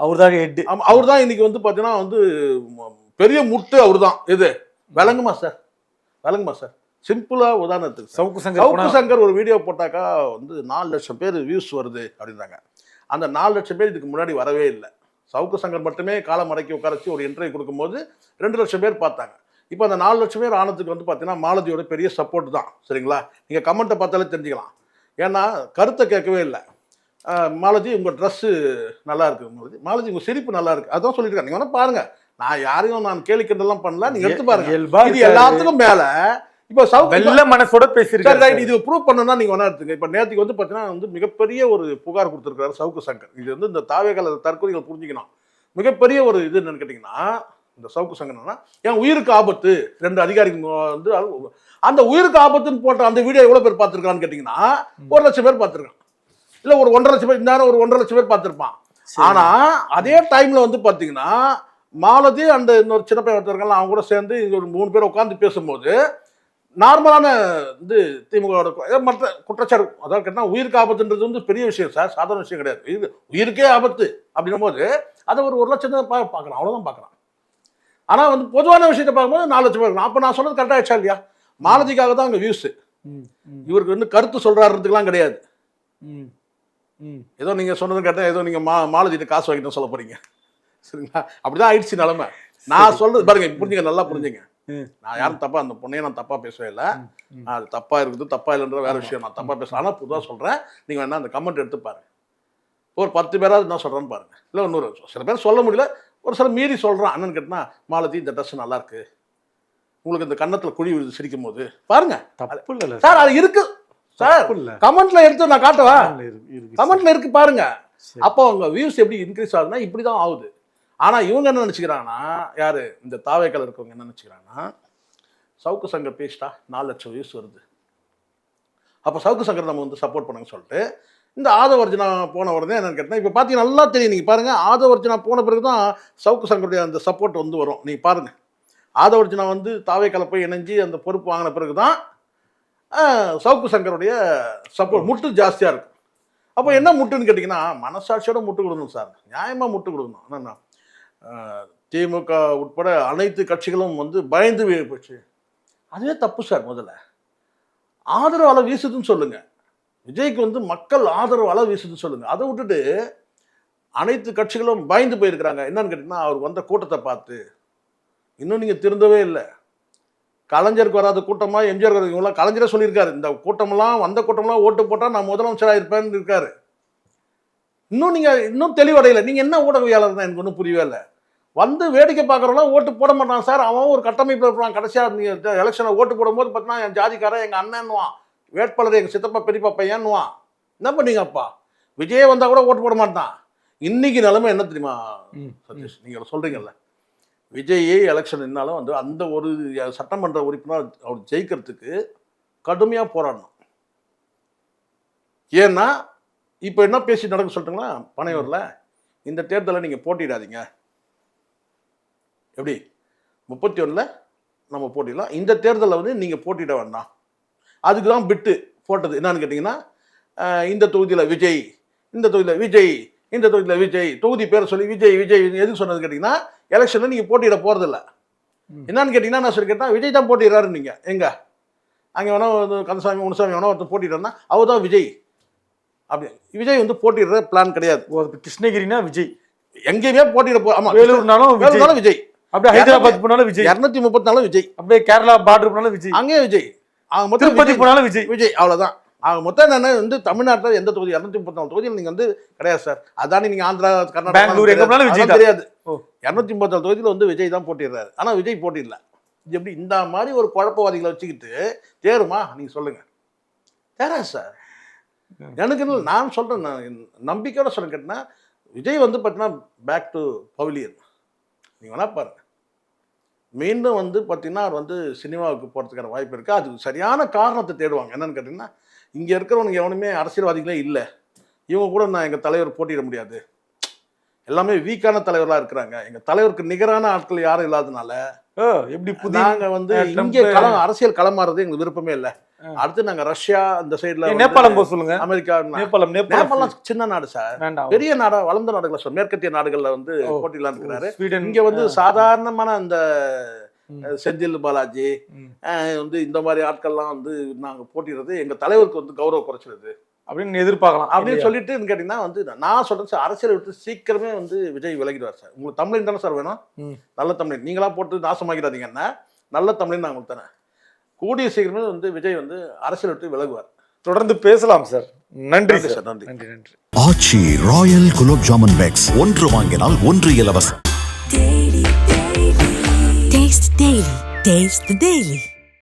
[SPEAKER 2] அவர் தாங்க ஹெட்
[SPEAKER 1] அவர் தான் இன்னைக்கு வந்து பார்த்தீங்கன்னா வந்து பெரிய முட்டு அவர் தான் இது விளங்குமா சார்? விளங்குமா சார்? சிம்பிளா உதாரணத்துக்கு
[SPEAKER 2] சவுக்கு சங்கர்
[SPEAKER 1] சவுக்கு சங்கர் ஒரு வீடியோ போட்டாக்கா வந்து நாலு லட்சம் பேர் வியூஸ் வருது அப்படின்றாங்க. அந்த நாலு லட்சம் பேர் இதுக்கு முன்னாடி வரவே இல்லை. சவுக்கு சங்கர் மட்டுமே காலம் அடக்கி உட்கார வச்சு ஒரு இன்டர்வியூ கொடுக்கும்போது ரெண்டு லட்சம் பேர் பார்த்தாங்க. இப்போ அந்த நாலு லட்சம் பேர் ஆனதுக்கு வந்து பார்த்தீங்கன்னா மாலதியோட பெரிய சப்போர்ட் தான். சரிங்களா? நீங்கள் கமெண்ட்டை பார்த்தாலே தெரிஞ்சுக்கலாம். ஏன்னா கருத்தை கேட்கவே இல்லை. மாலதி உங்கள் ட்ரெஸ்ஸு நல்லா இருக்கு மாலதி. மாலதி உங்கள் சிரிப்பு நல்லா இருக்கு. அதான் சொல்லியிருக்காங்க நீங்கள் வேணா பாருங்க. நான் யாரையும் நான் கேலி கிண்டலாம் பண்ணல. நீங்கள் எடுத்து பாருங்க. இது. எல்லாத்துக்கும் மேல. இப்போ சவுக்கு
[SPEAKER 2] வெள்ள மனசோட பேசியிருக்காரு
[SPEAKER 1] ரைட் இது ப்ரூவ் பண்ணணும்னா நீங்க வேணா எடுத்துங்க. இப்போ நேற்றுக்கு வந்து பார்த்தீங்கன்னா வந்து மிகப்பெரிய ஒரு புகார் கொடுத்துருக்காரு சவுக்கு சங்கர். இது வந்து இந்த தாவேகால தற்கொலைகள் புரிஞ்சுக்கணும். மிகப்பெரிய ஒரு இது என்னன்னு கேட்டிங்கன்னா இந்த சவுக்கு சங்கர் என்னன்னா என் உயிருக்கு ஆபத்து. ரெண்டு அதிகாரிகள் வந்து அந்த உயிருக்கு ஆபத்துன்னு போட்ட அந்த வீடியோ எவ்வளோ பேர் பார்த்துருக்கான்னு கேட்டிங்கன்னா ஒரு லட்சம் பேர் பார்த்துருக்கான் இல்லை ஒரு ஒன்றரை லட்சம் பேர் இந்த ஒரு ஒன்றரை லட்சம் பேர் பார்த்துருப்பான். ஆனா அதே டைம்ல வந்து பாத்தீங்கன்னா மாலதி அந்த இன்னொரு சின்ன பையன் ஒருத்தருக்கலாம் அவங்க கூட சேர்ந்து இங்க ஒரு மூணு பேர் உட்காந்து பேசும்போது நார்மலான இது திமுக மற்ற குற்றச்சாட்டு அதாவது கேட்டால் உயிருக்கு ஆபத்துன்றது வந்து பெரிய விஷயம் சார் சாதாரண விஷயம் கிடையாது. உயிர் உயிருக்கே ஆபத்து அப்படின்னும் போது அதை ஒரு ஒரு லட்சம் தான் பார்க்குறான் அவ்வளோதான் பார்க்குறான். ஆனால் வந்து பொதுவான விஷயத்தை பார்க்கும்போது நாலு லட்சம் பேர் அப்போ நான் சொன்னது கரெக்டாக ஆயிடுச்சா இல்லையா? மாலதிக்காக தான் அங்கே வியூஸ் இவருக்கு வந்து கருத்து சொல்றாருன்றதுக்கெல்லாம் கிடையாது. ஏதோ நீங்க சொன்னது கேட்டால் ஏதோ நீங்க மா மாலதிட்ட காசு வாங்கிட்டு சொல்ல போறீங்க. சரிங்களா? அப்படிதான் ஆயிடுச்சு நிலைமை. நான் சொல்றது பாருங்க புரிஞ்சுங்க நல்லா புரிஞ்சுங்க. நான் யாரும் தப்பா அந்த பொண்ணையை நான் தப்பா பேசவே இல்லை. அது தப்பா இருக்குது தப்பா இல்லைன்ற வேற விஷயம். நான் தப்பா பேசுறேன் ஆனா பொதுவாக சொல்றேன் நீங்க வேணா அந்த கமெண்ட் எடுத்து பாருங்க. ஒரு பத்து பேராவது என்ன சொல்றேன்னு பாருங்க. இல்லை இன்னொரு சில பேர் சொல்ல முடியல. ஒரு சில மீறி சொல்றான். அண்ணன் கேட்டனா மாலதி இந்த ட்ரெஸ் நல்லா இருக்கு. உங்களுக்கு இந்த கன்னத்துல குழி விழுது சிரிக்கும் போது பாருங்க.
[SPEAKER 2] தப்பு இல்ல
[SPEAKER 1] சார் அது இருக்கு. சார் கமெண்ட்ல எடுத்து நான் காட்டவா?
[SPEAKER 2] இருக்கு, இருக்கு.
[SPEAKER 1] கமெண்ட்ல இருக்கு பாருங்க. அப்போ அவங்க வியூஸ் எப்படி இன்க்ரீஸ் ஆகுதுன்னா இப்படி தான் ஆகுது. ஆனால் இவங்க என்ன நினச்சிக்கிறாங்கன்னா யார்? இந்த தாவேக்கல் இருக்கவங்க என்ன நினச்சிக்கிறாங்கன்னா சவுக்கு சங்கர் பேசிட்டா நாலு லட்சம் வியூஸ் வருது. அப்போ சவுக்கு சங்கர் நம்ம வந்து சப்போர்ட் பண்ணுங்க சொல்லிட்டு இந்த ஆதவர்ஜனா போன உடனே என்னன்னு கேட்டேன் இப்போ பார்த்தீங்கன்னா நல்லா தெரியும். நீங்கள் பாருங்கள் ஆதவர்ஜனா போன பிறகு தான் சவுக்கு சங்கருடைய அந்த சப்போர்ட் வந்து வரும். நீங்கள் பாருங்கள் ஆதவர்ஜனா வந்து தாவேக்கலை போய் இணைஞ்சு அந்த பொறுப்பு வாங்கின பிறகு தான் சவுக்கு சங்கருடைய சப்போர்ட் முட்டு ஜாஸ்தியாக இருக்கும். அப்போ என்ன முட்டுன்னு கேட்டிங்கன்னா மனசாட்சியோட முட்டு கொடுக்கணும் சார். நியாயமாக முட்டு கொடுக்கணும். என்னென்னா திமுக உட்பட அனைத்து கட்சிகளும் வந்து பயந்து போச்சு. அதுவே தப்பு சார் முதல்ல. ஆதரவு அளவு வீசுதுன்னு சொல்லுங்க. விஜய்க்கு வந்து மக்கள் ஆதரவு அளவு வீசுதுன்னு சொல்லுங்க. அதை விட்டுட்டு அனைத்து கட்சிகளும் பயந்து போயிருக்கிறாங்க. என்னன்னு கேட்டிங்கன்னா அவர் வந்த கூட்டத்தை பார்த்து இன்னும் நீங்கள் திருந்தவே இல்லை. கலைஞருக்கு வராத கூட்டமாக எம்ஜிஆர் இவங்களாம் கலைஞரே சொல்லியிருக்காரு. இந்த கூட்டமெல்லாம் வந்த கூட்டமெல்லாம் ஓட்டு போட்டால் நான் முதலமைச்சராக இருப்பேன்னு இருக்காரு. இன்னும் நீங்கள் இன்னும் தெளிவடையலை. நீங்கள் என்ன ஊடகவியாளர் தான்? எனக்கு ஒன்றும் புரியவே இல்லை. வந்து வேடிக்கை பார்க்குறவங்களாம் ஓட்டு போட மாட்டான் சார். அவன் ஒரு கட்டமைப்பில் இருப்பான். கடைசியாக நீங்கள் எலெக்ஷனை ஓட்டு போடும்போது பார்த்தீங்கன்னா என் ஜாதிக்காரன் எங்கள் அண்ணன்னுவான். வேட்பாளர் எங்கள் சித்தப்பா பெரியப்பா பையன்னுவான். என்ன பண்ணீங்கப்பா விஜய் வந்தால் கூட ஓட்டு போட மாட்டான். இன்னைக்கு நிலைமை என்ன தெரியுமா சதீஷ்? நீங்கள் சொல்கிறீங்கல்ல விஜயே எலெக்ஷன் நின்னாலும் வந்து அந்த ஒரு சட்டமன்ற உறுப்பினர் அவர் ஜெயிக்கிறதுக்கு கடுமையாக போராடணும். ஏன்னா இப்போ என்ன பேசி நடக்க சொல்லட்டுங்களா பனையூரில் இந்த தேர்தலில் நீங்கள் போட்டிடாதீங்க எப்படி? முப்பத்தி ஒன்றில் நம்ம போட்டிடலாம். இந்த தேர்தலில் வந்து நீங்கள் போட்டியிட வேண்டாம். அதுக்கு தான் பிட்டு போட்டது. என்னன்னு கேட்டிங்கன்னா இந்த தொகுதியில் விஜய் இந்த தொகுதியில் விஜய் இந்த தொகுதியில் விஜய் தொகுதி பேரை சொல்லி விஜய் விஜய் எதுக்கு சொன்னது கேட்டிங்கன்னா எலெக்ஷனில் நீங்கள் போட்டியிட போகிறதில்ல. என்னன்னு கேட்டிங்கன்னா நான் சொல்லி கேட்டால் விஜய் தான் போட்டிடுறாரு நீங்கள் எங்க? அங்கே வேணா கந்தசாமி முனுசாமி வேணா ஒருத்தர் போட்டிடுறா அவர் தான் விஜய். அப்படி விஜய் வந்து போட்டிடுற பிளான் கிடையாது.
[SPEAKER 2] கிருஷ்ணகிரினா விஜய்.
[SPEAKER 1] எங்கேயுமே போட்டியிட போ ஆமாம்
[SPEAKER 2] வேலூர்னாலும்
[SPEAKER 1] வேலூர்னாலும் விஜய்.
[SPEAKER 2] அப்படியே ஹைதராபாத் போனாலும் விஜய்.
[SPEAKER 1] இரநூத்தி முப்பத்தி நாலு விஜய்.
[SPEAKER 2] அப்படியே கேரளா பார்டர் போனாலும் விஜய்.
[SPEAKER 1] அங்கேயே விஜய். அவங்க மொத்தம்
[SPEAKER 2] திருப்பதி. போனாலும் விஜய்.
[SPEAKER 1] விஜய் அவ்வளவுதான். அவங்க மொத்தம் என்னன்னா வந்து தமிழ்நாட்டில் எந்த தொகுதி இரநூத்தி முப்பத்தி நாலு தொகுதியில் நீங்க வந்து கிடையாது சார். அதானே நீங்க ஆந்திரா கர்நாடகா
[SPEAKER 2] பெங்களூர் எங்க போனாலும் விஜய்.
[SPEAKER 1] தெரியாது. இரநூத்தி முப்பத்தி நாலு தொகுதியில் வந்து விஜய் தான் போட்டிடுறாரு ஆனா விஜய் போட்டிடல எப்படி இந்த மாதிரி ஒரு குழப்பவாதிகளை வச்சுக்கிட்டு தேருமா நீங்க சொல்லுங்க. தேராது சார். எனக்கு இல்லை, நான் சொல்கிறேன் நான் நம்பிக்கையோட சொல்ல கேட்டேன்னா விஜய் வந்து பார்த்தீங்கன்னா பேக் டு பவிலியன் நீங்கள் வேணா பாருங்கள் மீண்டும் வந்து பார்த்தீங்கன்னா அவர் வந்து சினிமாவுக்கு போகிறதுக்கான வாய்ப்பு இருக்குது அதுக்கு சரியான காரணத்தை தேடுவாங்க. என்னென்னு கேட்டிங்கன்னா இங்கே இருக்கிறவனுக்கு எவனுமே அரசியல்வாதிகளே இல்லை. இவங்க கூட நான் எங்கள் தலைவர் போட்டியிட முடியாது. எல்லாமே வீக்கான தலைவர்களாக இருக்கிறாங்க. எங்கள் தலைவருக்கு நிகரான ஆட்கள் யாரும் இல்லாதனால
[SPEAKER 2] எப்படி புதிய
[SPEAKER 1] வந்து இங்கே களம் அரசியல் களமாறது எங்களுக்கு விருப்பமே இல்லை. அடுத்து நாங்க ரஷ்யா இந்த சைடுல
[SPEAKER 2] நேபாளம் போக சொல்லுங்க.
[SPEAKER 1] அமெரிக்கா
[SPEAKER 2] நேபாளம் நேபாளம்
[SPEAKER 1] சின்ன நாடு சார். பெரிய நாடா வளர்ந்த நாடுகள் சார் மேற்கத்திய நாடுகள்ல வந்து. போட்டிலாம் இருக்கிறாரு. இங்க வந்து சாதாரணமான அந்த செந்தில் பாலாஜி வந்து இந்த மாதிரி ஆட்கள்லாம் வந்து நாங்க போட்டிடுறது எங்க தலைவருக்கு வந்து கௌரவ குறைச்சிருது.
[SPEAKER 2] அப்படின்னு எதிர்பார்க்கலாம்.
[SPEAKER 1] அப்படின்னு? சொல்லிட்டு கேட்டீங்கன்னா வந்து நான் சொல்றேன் சார் அரசியலை விட்டு சீக்கிரமே வந்து விஜய் விலகிடுவார் சார். உங்களுக்கு தமிழின் தானே சார் வேணும். நல்ல தமிழ் நீங்களா போட்டு நாசமாக்கிறாதீங்கன்னா நல்ல தமிழ் நான் உங்களுக்கு தரேன். கூடிய சீக்கிரமே வந்து விஜய் வந்து அரசியல் விட்டு விலகுவார்.
[SPEAKER 2] தொடர்ந்து பேசலாம் சார். நன்றி
[SPEAKER 1] நன்றி
[SPEAKER 2] சார்.
[SPEAKER 1] நன்றி
[SPEAKER 2] நன்றி நன்றி.
[SPEAKER 3] Aachi royal gulab jamun packs. ஒன்று வாங்கினால் ஒன்று இலவசம்.
[SPEAKER 4] Daily,